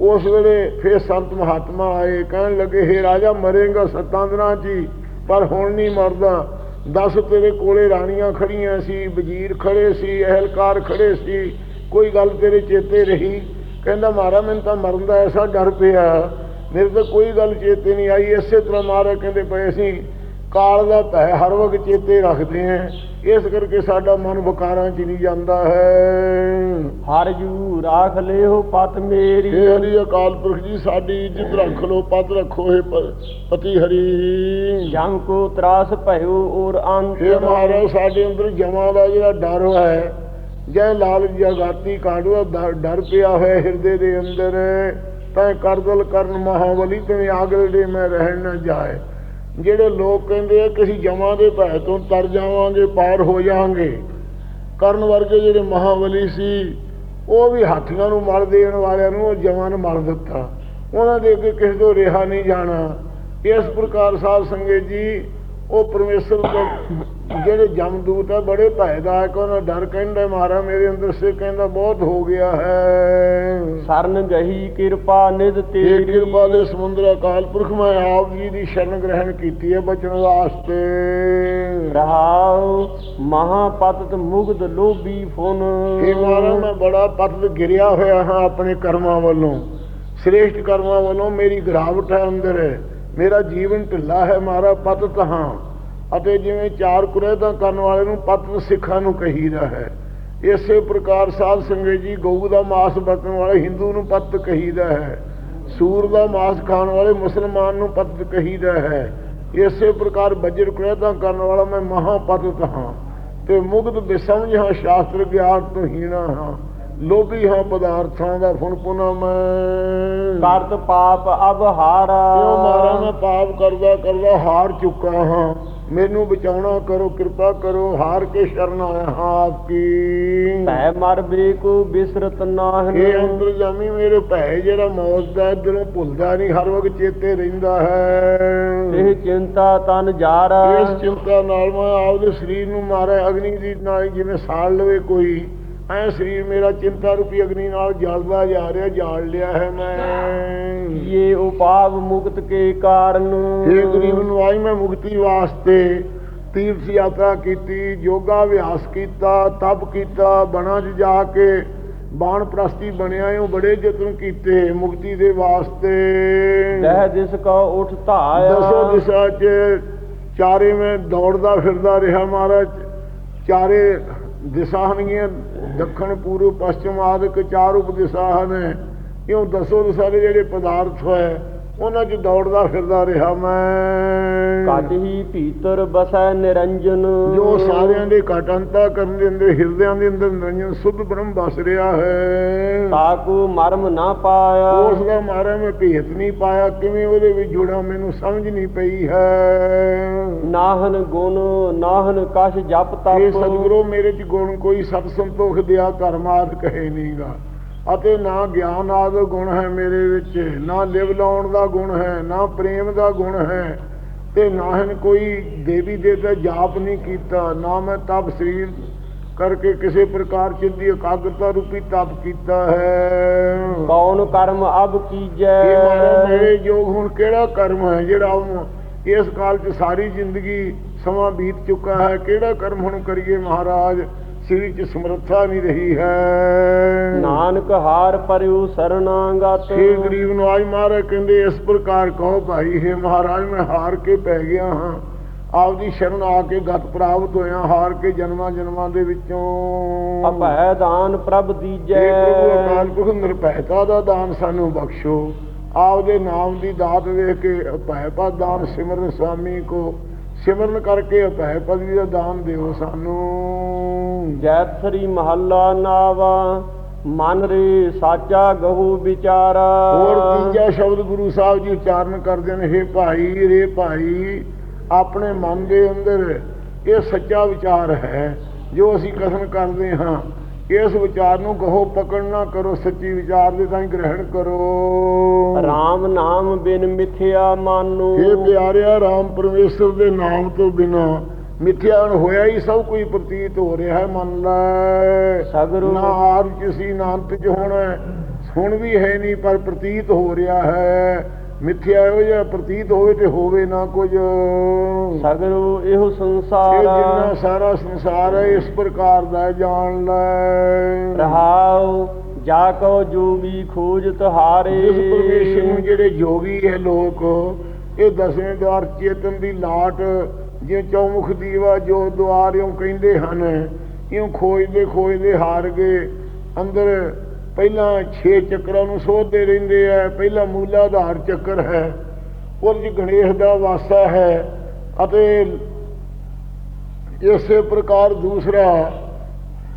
ਉਸ ਵੇਲੇ ਫਿਰ ਸੰਤ ਮਹਾਤਮਾ ਆਏ, ਕਹਿਣ ਲੱਗੇ, ਹੇ ਰਾਜਾ, ਮਰੇਗਾ ਸੱਤਾਂ ਦਿਨਾਂ 'ਚ ਹੀ ਪਰ ਹੁਣ ਨਹੀਂ ਮਰਦਾ। ਦਸ ਤੇਰੇ ਕੋਲੇ ਰਾਣੀਆਂ ਖੜੀਆਂ ਸੀ, ਵਜ਼ੀਰ ਖੜੇ ਸੀ, ਅਹਿਲਕਾਰ ਖੜੇ ਸੀ, ਕੋਈ ਗੱਲ ਤੇਰੇ ਚੇਤੇ ਰਹੀ? ਕਹਿੰਦਾ ਮਾਰਾ ਮੈਨੂੰ ਤਾਂ ਮਰਨ ਦਾ ਐਸਾ ਡਰ ਪਿਆ। ਮੇਰੇ ਤਾਂ ਕੋਈ ਗੱਲ ਚੇਤੇ ਨਹੀਂ ਆਈ। ਇਸੇ ਤਰ੍ਹਾਂ ਮਾਰਾ ਕਹਿੰਦੇ ਪਏ ਅਸੀਂ ਕਾਲ ਦਾ ਭੈ ਹਰ ਵਕਤ ਚੇਤੇ ਰੱਖਦੇ ਆਂ। ਇਸ ਕਰਕੇ ਸਾਡਾ ਮਨ ਵਿਕਾਰਾਂ 'ਚ ਨਹੀਂ ਜਾਂਦਾ ਹੈ। ਹਰ ਜੂ ਰਾਖ ਲਿਓ ਪਤ ਮੇਰੀ। ਹੇ ਹਰੀ ਅਕਾਲ ਪੁਰਖ ਜੀ ਸਾਡੀ ਇੱਜ਼ਤ ਰੱਖ ਲੋ ਪਤ ਰੱਖੋ ਹੇ ਪ- ਪਤੀ ਹਰੀ। ਜਮ ਕੋ ਤਰਾਸ ਭਇਓ ਔਰ ਹੇ ਅੰਤਰ ਮਹਾਰਾਜ ਸਾਡੇ ਅੰਦਰ ਜਮਾਂ ਦਾ ਜਿਹੜਾ ਡਰ ਹੈ ਜੈ ਲਾਲ ਜਗਾਤੀ ਦਾ ਡਰ ਪਿਆ ਹੋਇਆ ਹਿਰਦੇ ਦੇ ਅੰਦਰ ਤੈ ਕਰਦਲ ਕਰਨ ਮਹਾਬਲੀ ਤੇ ਆਗਲ ਦੇ ਮੈਂ ਰਹਿਣ ਨਾ ਜਾਏ। ਜਿਹੜੇ ਲੋਕ ਕਹਿੰਦੇ ਆ ਕਿ ਅਸੀਂ ਜਮਾਂ ਦੇ ਭੈ ਤੋਂ ਤਰ ਜਾਵਾਂਗੇ, ਪਾਰ ਹੋ ਜਾਵਾਂਗੇ। ਕਰਨ ਵਰਗੇ ਜਿਹੜੇ ਮਹਾਬਲੀ ਸੀ, ਉਹ ਵੀ ਹਾਥੀਆਂ ਨੂੰ ਮਲ ਦੇਣ ਵਾਲਿਆਂ ਨੂੰ ਉਹ ਜਮਾਂ ਨੂੰ ਮਲ ਦਿੱਤਾ। ਉਹਨਾਂ ਦੇ ਅੱਗੇ ਕਿਸੇ ਤੋਂ ਰਿਹਾ ਨਹੀਂ ਜਾਣਾ। ਇਸ ਪ੍ਰਕਾਰ ਸਾਧ ਸੰਗਤ ਜੀ ਉਹ ਪਰਮੇਸ਼ਰ ਦੇ ਜਿਹੜੇ ਜਮਦੂਤ ਆ ਬੜੇ ਭੈਦਾਇਕ ਉਹਨਾਂ ਡਰ ਕਹਿੰਦਾ ਮਾਰਾ ਮੇਰੇ ਅੰਦਰ ਸੇ ਕਹਿੰਦਾ ਬਹੁਤ ਹੋ ਗਿਆ ਹੈ। ਸਰਨ ਗਹੀ ਕਿਰਪਾ ਇਹ ਤੇਰੀ। ਕਿਰਪਾ ਦੇ ਸਮੁੰਦਰ ਅਕਾਲ ਪੁਰਖ ਮੈਂ ਆਪ ਜੀ ਦੀ ਸ਼ਰਨ ਗ੍ਰਹਿਣ ਕੀਤੀ ਹੈ ਬਚਣ ਵਾਸਤੇ। ਰਹਾਉ ਮਹਾਪਤਤ ਮੁਗਧ ਲੋਭੀ ਫੁਨ ਇਹ ਮਾਰਾ ਮੈਂ ਬੜਾ ਪਤਲ ਗਿਰਿਆ ਹੋਇਆ ਹਾਂ ਆਪਣੇ ਕਰਮਾਂ ਵੱਲੋਂ। ਸ੍ਰੇਸ਼ਟ ਕਰਮਾਂ ਵੱਲੋਂ ਮੇਰੀ ਗਿਰਾਵਟ ਹੈ ਅੰਦਰ। ਮੇਰਾ ਜੀਵਨ ਢਿੱਲਾ ਹੈ ਮਾਰਾ ਪਤ ਹਾਂ ਅਤੇ ਜਿਵੇਂ ਚਾਰ ਕੁਰੇਦਾਂ ਕਰਨ ਵਾਲੇ ਨੂੰ ਪਤ ਸਿੱਖਾਂ ਨੂੰ ਕਹੀਦਾ ਹੈ, ਇਸੇ ਪ੍ਰਕਾਰ ਸਾਧ ਸੰਗਤ ਜੀ ਗਊ ਦਾ ਮਾਸ ਵਰਤਣ ਵਾਲੇ ਹਿੰਦੂ ਨੂੰ ਪਤ ਕਹੀਦਾ ਹੈ, ਸੂਰ ਦਾ ਮਾਸ ਖਾਣ ਵਾਲੇ ਮੁਸਲਮਾਨ ਨੂੰ ਪਤ ਕਹੀਦਾ ਹੈ। ਇਸੇ ਪ੍ਰਕਾਰ ਬਜਰ ਕੁਰੇਦਾਂ ਕਰਨ ਵਾਲਾ ਮੈਂ ਮਹਾਪਤਤ ਹਾਂ ਤੇ ਮੁਗਧ ਬਿਸਮਝ ਹਾਂ ਸ਼ਾਸਤਰ ਗਿਆਨ ਤੋਂ ਹੀਣਾ ਹਾਂ। ਲੋਭੀ ਹਾਂ ਪਦਾਰਥਾਂ ਦਾ ਫੁਣ ਪੁਨਾ ਮੈਂ। ਕਰਤ ਪਾਪ ਅਬ ਹਾਰਾ ਕਿਉਂ ਮਾਰਾ ਮੈਂ ਪਾਪ ਕਰਦਾ ਕਰਦਾ ਹਾਰ ਚੁੱਕਾ ਹਾਂ। ਮੈਨੂੰ ਬਚਾਉਣਾ ਕਰੋ ਕਿਰਪਾ ਕਰੋ ਹਾਰ ਕੇ ਸ਼ਰਨ ਆਇਆ ਹਾਂ ਆਪਕੀ। ਭੈ ਮਰ ਬੇਕੂ ਬਿਸਰਤ ਨਾਹਨ। ਇਹ ਅੰਦਰ ਜਾਮੀ ਮੇਰੇ ਭੈ ਜਿਹੜਾ ਮੌਤ ਦਾ ਦਿਲੋਂ ਭੁੱਲਦਾ ਨਹੀਂ ਹਰ ਵਕਤ ਚੇਤੇ ਰਹਿੰਦਾ ਹੈ। ਇਹ ਚਿੰਤਾ ਤਨ ਜਾਰਾ। ਇਸ ਚਿੰਤਾ ਨਾਲ ਮੈਂ ਆਪਦੇ ਸਰੀਰ ਨੂੰ ਮਾਰਿਆ ਅਗਨੀ ਦੀ ਨਾਲ ਜਿਵੇਂ ਸਾੜ ਲਵੇ ਕੋਈ। ਐ ਸਰੀਰ ਮੇਰਾ ਚਿੰਤਾ ਰੂਪੀ ਅਗਨੀ ਨਾਲ ਜਲਦਾ ਜਾ ਰਿਹਾ ਜਾਲ ਲਿਆ ਹੈ ਮੈਂ। ਇਹ ਉਪਾਵ ਮੁਕਤ ਕੇ ਕਾਰਨ ਇਹ ਗਰੀਬ ਨਵਾਈ ਮੈਂ ਮੁਕਤੀ ਵਾਸਤੇ। ਤੀਰਥ ਯਾਤਰਾ ਕੀਤੀ ਯੋਗਾ ਅਭਿਆਸ ਕੀਤਾ ਤਪ ਕੀਤਾ ਬਣਾ 'ਚ ਜਾ ਕੇ ਬਾਣ ਪ੍ਰਸਤੀ ਬਣਿਆ ਉਹ ਬੜੇ ਯਤਨ ਕੀਤੇ ਮੁਕਤੀ ਦੇ ਵਾਸਤੇ। ਦਹ ਦਿਸ ਕੋ ਉਠ ਧਾਇਆ। ਦਸੋ ਦਿਸ਼ਾ 'ਚ ਚਾਰੇ ਮੈਂ ਦੌੜਦਾ ਫਿਰਦਾ ਰਿਹਾ ਮਹਾਰਾਜ ਚਾਰੇ ਦਿਸ਼ਾ ਹਨਗੀਆਂ ਦੱਖਣ, ਪੂਰਬ ਪਸ਼ਚਿਮ ਆਦਿਕ ਚਾਰ ਉਪ ਦਿਸ਼ਾ ਹਨ ਇਉਂ ਦਸੋ ਦਿਸ਼ਾ ਦੇ ਜਿਹੜੇ ਪਦਾਰਥ ਹੈ ਉਹਨਾਂ 'ਚ ਦੌੜਦਾ ਫਿਰਦਾ ਰਿਹਾ ਮੈਂ। ਕਟ ਹੀ ਭੀਤਰ ਬਸੈ ਨਿਰੰਜਨ। ਜੋ ਸਾਰਿਆਂ ਦੇ ਘਟੰਤਾ ਕਰਨ ਦੇ ਅੰਦਰ ਹਿਰਦਿਆਂ ਦੇ ਅੰਦਰ ਨਿਰੰਜਨ ਸੁਧ ਬ੍ਰਹਮ ਵਸ ਰਿਹਾ ਹੈ। ਤਾਕੂ ਮਰਮ ਨਾ ਪਾਇਆ। ਉਸ ਦਾ ਮਾਰਾ ਮੈਂ ਭੇਤ ਨਹੀਂ ਪਾਇਆ ਕਿਵੇਂ ਉਹਦੇ ਵਿੱਚ ਜੁੜਾ ਮੈਨੂੰ ਸਮਝ ਨਹੀਂ ਪਈ ਹੈ। ਨਾਹਨ ਗੁਣ ਨਾਹਨ ਕਛ ਜਪ ਇਹ ਤਪ ਸਤਿਗੁਰੂ ਮੇਰੇ ਚ ਗੁਣ ਕੋਈ ਸਤ ਸੰਤੋਖ ਦਿਆ ਕਰਮਾਦ ਕਹੇ ਨਹੀਂਗਾ ਅਤੇ ਨਾ ਗਿਆਨ ਆਦਿ ਗੁਣ ਹੈ ਮੇਰੇ ਵਿੱਚ ਨਾ ਲਿਵ ਲਾਉਣ ਦਾ ਗੁਣ ਹੈ ਨਾ ਪ੍ਰੇਮ ਦਾ ਗੁਣ ਹੈ ਤੇ ਨਾ ਹਨ ਕੋਈ ਦੇਵੀ ਦੇਵਤਾ ਜਾਪ ਨਹੀਂ ਕੀਤਾ ਨਾ ਮੈਂ ਤਪ ਸਰੀਰ ਕਰਕੇ ਕਿਸੇ ਪ੍ਰਕਾਰ ਚਿੰਦੀ ਇਕਾਗਰਤਾ ਰੂਪੀ ਤਪ ਕੀਤਾ ਹੈ। ਕੌਣ ਕਰਮ ਅਬ ਕੀਜੈ? ਇਹ ਮਾਰਾ ਮੇਰੇ ਯੋਗ ਹੁਣ ਕਿਹੜਾ ਕਰਮ ਹੈ ਜਿਹੜਾ ਹੁਣ ਇਸ ਕਾਲ 'ਚ ਸਾਰੀ ਜ਼ਿੰਦਗੀ ਸਮਾਂ ਬੀਤ ਚੁੱਕਾ ਹੈ? ਕਿਹੜਾ ਕਰਮ ਹੁਣ ਕਰੀਏ ਮਹਾਰਾਜ? ਸ੍ਰੀ 'ਚ ਸਮਰੱਥਾ ਨਹੀਂ ਰਹੀ ਹੈ। ਨਾਨਕ ਹਾਰ ਪਰਿਉ ਸਰਨਾਗਤ। ਇਹ ਗਰੀਬ ਨਵਾਜ ਮਹਾਰਾਜ ਕਹਿੰਦੇ ਇਸ ਪ੍ਰਕਾਰ ਕਹੋ ਭਾਈ ਹੈ ਮਹਾਰਾਜ ਮੈਂ ਹਾਰ ਕੇ ਪੈ ਗਿਆ ਹਾਂ। ਆਪਦੀ ਸ਼ਰਨ ਆ ਕੇ ਗਤ ਪ੍ਰਾਪਤ ਹੋਇਆ ਹਾਰ ਕੇ ਜਨਮਾਂ ਜਨਮਾਂ ਦੇ ਵਿੱਚੋਂ। ਅਭੈ ਦਾਨ ਪ੍ਰਭ ਦੀਜੈ। ਪ੍ਰਭੂ ਅਕਾਲ ਪੁਰਖ ਨਿਰਭੈਤਾ ਦਾ ਦਾਨ ਸਾਨੂੰ ਬਖਸ਼ੋ। ਆਪਦੇ ਨਾਮ ਦੀ ਦਾਤ ਵੇਖ ਕੇ ਅਭੈ ਪਦ ਦਾਨ ਸਿਮਰਨ ਸੁਆਮੀ ਕੋ ਸਿਮਰਨ ਕਰਕੇ ਅਭੈ ਪਦ ਦਾ ਦਾਨ ਦਿਓ ਸਾਨੂੰ। ਜੈਤ ਸ੍ਰੀ ਮਹੱਲਾ ਨਾਵਾ ਮਨ ਰੇ ਸਾਚਾ ਗਹੂ ਵਿਚਾਰਾ। ਹੋਰ ਤੀਜਾ ਸ਼ਬਦ ਗੁਰੂ ਸਾਹਿਬ ਜੀ ਉਚਾਰਨ ਕਰਦੇ ਨੇ ਹੇ ਭਾਈ ਰੇ ਭਾਈ ਆਪਣੇ ਮਨ ਦੇ ਅੰਦਰ ਇਹ ਸੱਚਾ ਵਿਚਾਰ ਹੈ ਜੋ ਅਸੀਂ ਕਥਨ ਕਰਦੇ ਹਾਂ। ਇਸ ਵਿਚਾਰ ਨੂੰ ਕਹੋ ਪਕੜ ਨਾ ਕਰੋ ਸੱਚੀ ਵਿਚਾਰ ਦੇ ਤਾਂ ਗ੍ਰਹਿਣ ਕਰੋ। RAM ਨਾਮ ਬਿਨ ਮਿਥਿਆ ਮਾਨੋ। ਇਹ ਪਿਆਰਿਆ RAM ਪਰਮੇਸ਼ਰ ਦੇ ਨਾਮ ਤੋਂ ਬਿਨਾ ਮਿੱਥਿਆ ਹੋਇਆ ਹੀ ਸਭ ਕੁਝ ਪ੍ਰਤੀਤ ਹੋ ਰਿਹਾ ਹੈ ਮੰਨ ਲੈ। ਸਗਰੋਂ- ਨਾ ਆਦ ਕਿਸੇ ਨਾ ਅੰਤ ਚ ਹੋਣਾ। ਹੁਣ ਵੀ ਹੈ ਨਹੀਂ ਪਰ ਪ੍ਰਤੀਤ ਹੋ ਰਿਹਾ ਹੈ। ਮਿੱਥਿਆ ਇਹੋ ਜਿਹਾ ਪ੍ਰਤੀਤ ਹੋਵੇ ਤੇ ਹੋਵੇ ਨਾ ਕੁਝ। ਇਹ ਸਗਰੋ ਇਹੋ ਜਿੰਨਾ ਸੰਸਾਰ ਸਾਰਾ ਸੰਸਾਰ ਹੈ ਇਸ ਪ੍ਰਕਾਰ ਦਾ ਜਾਣ ਲੈ। ਰਹਾਉ ਜਾ ਕੋ ਜੋਗੀ ਖੋਜ ਤੁਹਾਰੇ। ਜਿਸ ਪਰਮੇਸ਼ਰ ਨੂੰ ਜਿਹੜੇ ਜੋਗੀ ਹੈ ਲੋਕ ਇਹ ਦਸਵੇਂ ਦਵਾਰ ਚੇਤਨ ਦੀ ਲਾਟ ਜੇ ਚੌਮੁਖ ਦੀਵਾ ਜੋ ਇਉਂ ਕਹਿੰਦੇ ਹਨ ਇਉਂ ਖੋਜਦੇ ਖੋਜਦੇ ਹਾਰ ਗਏ ਅੰਦਰ ਪਹਿਲਾਂ 6 ਚੱਕਰਾਂ ਨੂੰ ਸੋਧਦੇ ਰਹਿੰਦੇ ਆ, ਪਹਿਲਾ ਮੂਲਾਧਾਰ ਚੱਕਰ ਹੈ, ਉਹਦੇ ਚ ਗਣੇਸ਼ ਦਾ ਵਾਸਾ ਹੈ, ਅਤੇ ਇਸੇ ਪ੍ਰਕਾਰ ਦੂਸਰਾ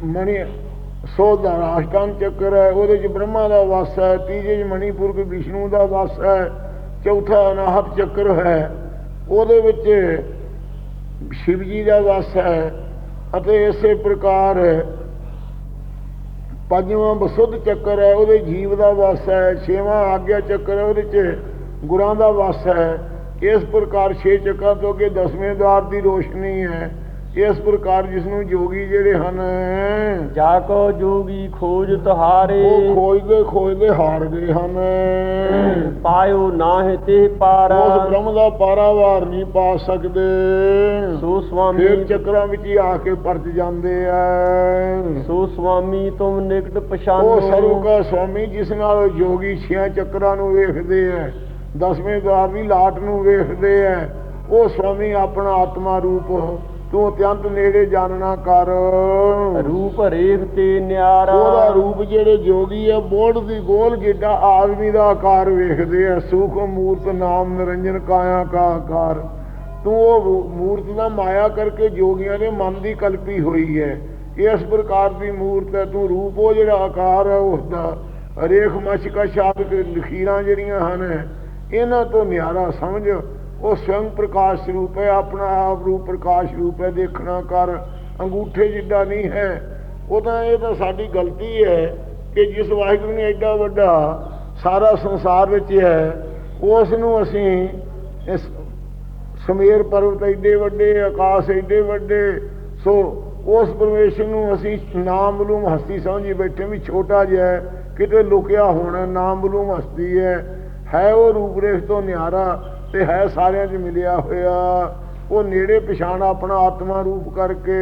ਮਣੀ ਸੋਧਾ ਰਾਸ਼ਟਾਨ ਚੱਕਰ ਹੈ, ਉਹਦੇ ਚ ਬ੍ਰਹਮਾ ਦਾ ਵਾਸਾ ਹੈ, ਤੀਜੇ ਚ ਮਣੀਪੁਰ ਕੇ ਵਿਸ਼ਨੂੰ ਦਾ ਵਾਸ ਹੈ, ਚੌਥਾ ਅਨਾਹਤ ਚੱਕਰ ਹੈ, ਉਹਦੇ ਵਿੱਚ ਸ਼ਿਵ ਜੀ ਦਾ ਵਾਸ ਹੈ, ਅਤੇ ਇਸੇ ਪ੍ਰਕਾਰ ਪੰਜਵਾਂ ਬਸੁੱਧ ਚੱਕਰ ਹੈ, ਉਹਦੇ ਜੀਵ ਦਾ ਵਾਸ ਹੈ, ਛੇਵਾਂ ਆਗਿਆ ਚੱਕਰ ਹੈ, ਉਹਦੇ ਚ ਗੁਰਾਂ ਦਾ ਵਾਸ ਹੈ। ਇਸ ਪ੍ਰਕਾਰ ਛੇ ਚੱਕਰਾਂ ਤੋਂ ਅੱਗੇ ਦਸਵੇਂ ਦਵਾਰ ਦੀ ਰੋਸ਼ਨੀ ਹੈ। ਇਸ ਪ੍ਰਕਾਰ ਜਿਸ ਨੂੰ ਜੋਗੀ ਜਿਹੜੇ ਹਨ ਜਾ ਕੋ ਜੋਗੀ ਖੋਜ ਤੁਹਾਰੇ। ਉਹ ਖੋਜਦੇ ਖੋਜਦੇ ਹਾਰ ਗਏ ਹਨ। ਪਾਇਓ ਨਾਹਿ ਤੇ ਪਾਰਾ। ਉਸ ਬ੍ਰਹਮ ਦਾ ਪਾਰਾਵਾਰ ਨਹੀਂ ਪਾ ਸਕਦੇ। ਸੋ ਸੁਆਮੀ ਫਿਰ ਚੱਕਰਾਂ ਵਿੱਚ ਹੀ ਆ ਕੇ ਪਰਚ ਜਾਂਦੇ ਆ। ਸੋ ਸੁਆਮੀ ਤੁਮ ਨਿਕਟ ਪਛਾਨੋ। ਉਹ ਸਰਵ ਦਾ ਸਵਾਮੀ ਜਿਸ ਨਾਲ ਜੋਗੀ ਛਿਆਂ ਚੱਕਰਾਂ ਨੂੰ ਵੇਖਦੇ ਐ ਦਸਵੇਂ ਦਵਾਰ ਦੀ ਲਾਟ ਨੂੰ ਵੇਖਦੇ ਐ ਉਹ ਸਵਾਮੀ ਆਪਣਾ ਆਤਮਾ ਰੂਪ ਤੂੰ ਅਤਿਅੰਤ ਨੇੜੇ ਜਾਣਨਾ ਕਰ। ਰੂਪ ਰੇਖ ਤੇ ਨਿਆਰਾ। ਉਹਦਾ ਰੂਪ ਜਿਹੜੇ ਜੋਗੀ ਐ ਬੋੜ ਦੀ ਗੋਲ ਜਿੱਡਾ ਆਦਮੀ ਦਾ ਆਕਾਰ ਵੇਖਦੇ ਐ ਸੂਖਮ ਮੂਰਤ ਨਾਮ ਨਿਰੰਜਨ ਕਾਇਆ ਕਾ ਆਕਾਰ। ਤੂੰ ਉਹ ਮੂਰਤ ਦਾ ਮਾਇਆ ਕਰਕੇ ਜੋਗੀਆਂ ਦੇ ਮਨ ਦੀ ਕਲਪੀ ਹੋਈ ਹੈ। ਇਸ ਪ੍ਰਕਾਰ ਦੀ ਮੂਰਤ ਹੈ ਤੂੰ ਰੂਪ ਉਹ ਜਿਹੜਾ ਆਕਾਰ ਹੈ ਉਸ ਦਾ ਰੇਖ ਮਛ ਕਾ ਸ਼ਾਬਕ ਲਖੀਰਾਂ ਜਿਹੜੀਆਂ ਹਨ ਇਹਨਾਂ ਤੋਂ ਨਿਆਰਾ ਸਮਝ। ਉਹ ਸਵਯੰ ਪ੍ਰਕਾਸ਼ ਰੂਪ ਹੈ, ਆਪਣਾ ਆਪ ਰੂਪ ਪ੍ਰਕਾਸ਼ ਰੂਪ ਹੈ, ਦੇਖਣਾ ਕਰ, ਅੰਗੂਠੇ ਜਿੱਡਾ ਨਹੀਂ ਹੈ। ਉਹ ਤਾਂ ਇਹ ਤਾਂ ਸਾਡੀ ਗਲਤੀ ਹੈ ਕਿ ਜਿਸ ਵਾਹਿਗੁਰੂ ਨੇ ਐਡਾ ਵੱਡਾ ਸਾਰਾ ਸੰਸਾਰ ਵਿੱਚ ਹੈ ਉਸ ਨੂੰ ਅਸੀਂ ਇਸ ਸਮੇਰ ਪਰਵਤ ਐਡੇ ਵੱਡੇ, ਆਕਾਸ਼ ਐਡੇ ਵੱਡੇ, ਸੋ ਉਸ ਪਰਮੇਸ਼ਰ ਨੂੰ ਅਸੀਂ ਨਾਮ ਮਲੂਮ ਹਸਤੀ ਸਮਝੀ ਬੈਠੇ ਵੀ ਛੋਟਾ ਜਿਹਾ ਕਿਤੇ ਲੁਕਿਆ ਹੋਣਾ ਨਾਮ ਮਲੂਮ ਹਸਤੀ ਹੈ ਹੈ ਉਹ ਰੂਪ ਰੇਖ ਤੋਂ ਨਿਆਰਾ ਤੇ ਹੈ ਸਾਰਿਆਂ 'ਚ ਮਿਲਿਆ ਹੋਇਆ। ਉਹ ਨੇੜੇ ਪਛਾਣ ਆਪਣਾ ਆਤਮਾ ਰੂਪ ਕਰਕੇ।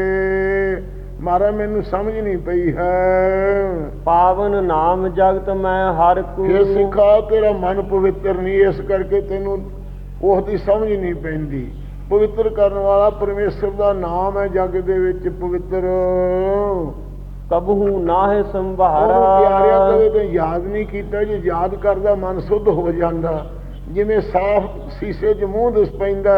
ਮਾਰਾ ਮੈਨੂੰ ਸਮਝ ਨਹੀਂ ਪਈ ਹੈ। ਪਾਵਨ ਨਾਮ ਜਗਤ ਮੈਂ ਹਰ ਕੂ ਇਹ ਸਿੱਖਾ ਤੇਰਾ ਮਨ ਪਵਿੱਤਰ ਨਹੀਂ ਇਸ ਕਰਕੇ ਤੈਨੂੰ ਉਸ ਦੀ ਸਮਝ ਨਹੀਂ ਪੈਂਦੀ। ਪਵਿੱਤਰ ਕਰਨ ਵਾਲਾ ਪਰਮੇਸ਼ਰ ਦਾ ਨਾਮ ਹੈ ਜਗ ਦੇ ਵਿੱਚ ਪਵਿੱਤਰ। ਕਬਹੂ ਨਾਹਿ ਸੰਭਾਰਾ। ਉਹਨੂੰ ਪਿਆਰਿਆ ਕਦੇ ਤੇ ਯਾਦ ਨਹੀਂ ਕੀਤਾ ਜੇ ਯਾਦ ਕਰਦਾ ਮਨ ਸੁੱਧ ਹੋ ਜਾਂਦਾ। ਜਿਵੇਂ ਸਾਫ਼ ਸੀਸੇ 'ਚ ਮੂੰਹ ਦਿਸ ਪੈਂਦਾ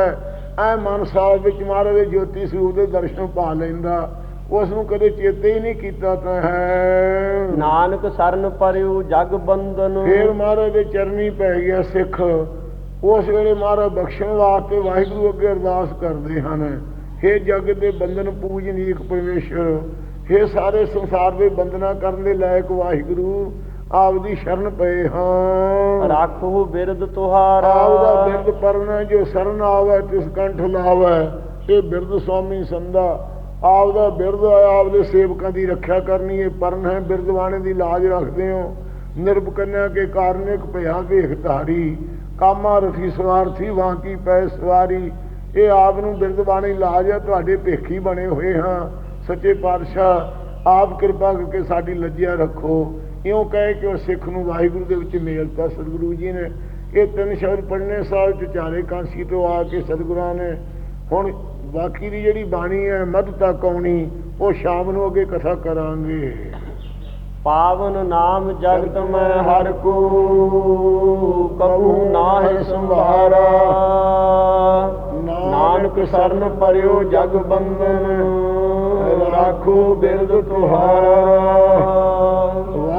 ਐ ਮਨ ਸਾਫ਼ ਵਿੱਚ ਮਹਾਰਾਜ ਦੇ ਜੋਤੀ ਸਰੂਪ ਦੇ ਦਰਸ਼ਨ ਪਾ ਲੈਂਦਾ ਉਸ ਨੂੰ ਕਦੇ ਚੇਤੇ ਹੀ ਨਹੀਂ ਕੀਤਾ ਤਾਂ ਹੈ। ਨਾਨਕ ਸਰਨ ਪਰਿਉ ਜਗ ਬੰਦਨ ਫੇਰ ਮਹਾਰਾਜ ਦੇ ਚਰਨੀ ਪੈ ਗਿਆ ਸਿੱਖ ਉਸ ਵੇਲੇ ਮਹਾਰਾਜ ਬਖਸ਼ਣ ਵਾਸਤੇ ਵਾਹਿਗੁਰੂ ਅੱਗੇ ਅਰਦਾਸ ਕਰਦੇ ਹਨ। हे ਜਗਤ ਦੇ ਬੰਧਨ ਪੂਜਨੀਕ ਪਰਮੇਸ਼ਰ हे ਸਾਰੇ ਸੰਸਾਰ ਦੇ ਬੰਧਨਾ ਕਰਨ ਦੇ ਲਾਇਕ ਵਾਹਿਗੁਰੂ ਆਪਦੀ ਸ਼ਰਨ ਪਏ ਹਾਂ। ਰਾਖੋ ਬਿਰਦ ਤੁਹਾਰਾ। ਆਪਦਾ ਬਿਰਦ ਪਰਨਾ ਜੋ ਸਰਨ ਆਵੇ ਤਿਸ ਕੰਠ ਲਾਵੇ। ਇਹ ਬਿਰਦ ਸੁਆਮੀ ਸੰਦਾ ਆਪਦਾ ਬਿਰਦ ਆਪਦੇ ਸੇਵਕਾਂ ਦੀ ਰੱਖਿਆ ਕਰਨੀ ਹੈ ਪਰਨ ਹੈ ਬਿਰਦਵਾਣੇ ਦੀ ਲਾਜ ਰੱਖਦੇ ਹੋ। ਨਿਰਭ ਕੰਨਿਆ ਕੇ ਕਾਰਨ ਇੱਕ ਭਇਆ ਵੇਖ ਧਾਰੀ। ਕਾਮਾ ਰਥੀ ਸਵਾਰਥੀ ਵਾਂ ਕੀ ਪੈ ਸਵਾਰੀ। ਇਹ ਆਪ ਨੂੰ ਬਿਰਦਵਾਣੀ ਲਾਜ ਹੈ ਤੁਹਾਡੇ ਭੇਖੀ ਬਣੇ ਹੋਏ ਹਾਂ। ਸੱਚੇ ਪਾਤਸ਼ਾਹ ਆਪ ਕਿਰਪਾ ਕਰਕੇ ਸਾਡੀ ਲੱਜਿਆ ਰੱਖੋ। ਇਉਂ ਕਹੇ ਕਿ ਉਹ ਸਿੱਖ ਨੂੰ ਵਾਹਿਗੁਰੂ ਦੇ ਵਿੱਚ ਮੇਲਤਾ ਸਤਿਗੁਰੂ ਜੀ ਨੇ। ਇਹ ਤਿੰਨ ਸ਼ਬਦ ਪੜ੍ਹਨੇ ਸਾਲ ਚ ਚਾਰੇ ਕਾਂਸੀ ਤੋਂ ਆ ਕੇ ਸਤਿਗੁਰਾਂ ਨੇ। ਹੁਣ ਬਾਕੀ ਦੀ ਜਿਹੜੀ ਬਾਣੀ ਹੈ ਮੱਧ ਤੱਕ ਆਉਣੀ ਉਹ ਸ਼ਾਮ ਨੂੰ ਅੱਗੇ ਕਥਾ ਕਰਾਂਗੇ। ਪਾਵਨ ਨਾਮ ਜਗਤ ਮੈਂ ਹਰ ਕੂ ਕਬੂ ਨਾਹਿ ਸੰਭਾਰਾ। ਨਾਨਕ ਸਰਨ ਪਰਿਉ ਜਗ ਬੰਦਨ ਰਾਖੋ ਬਿਰਦ ਤੁਹਾਰਾ।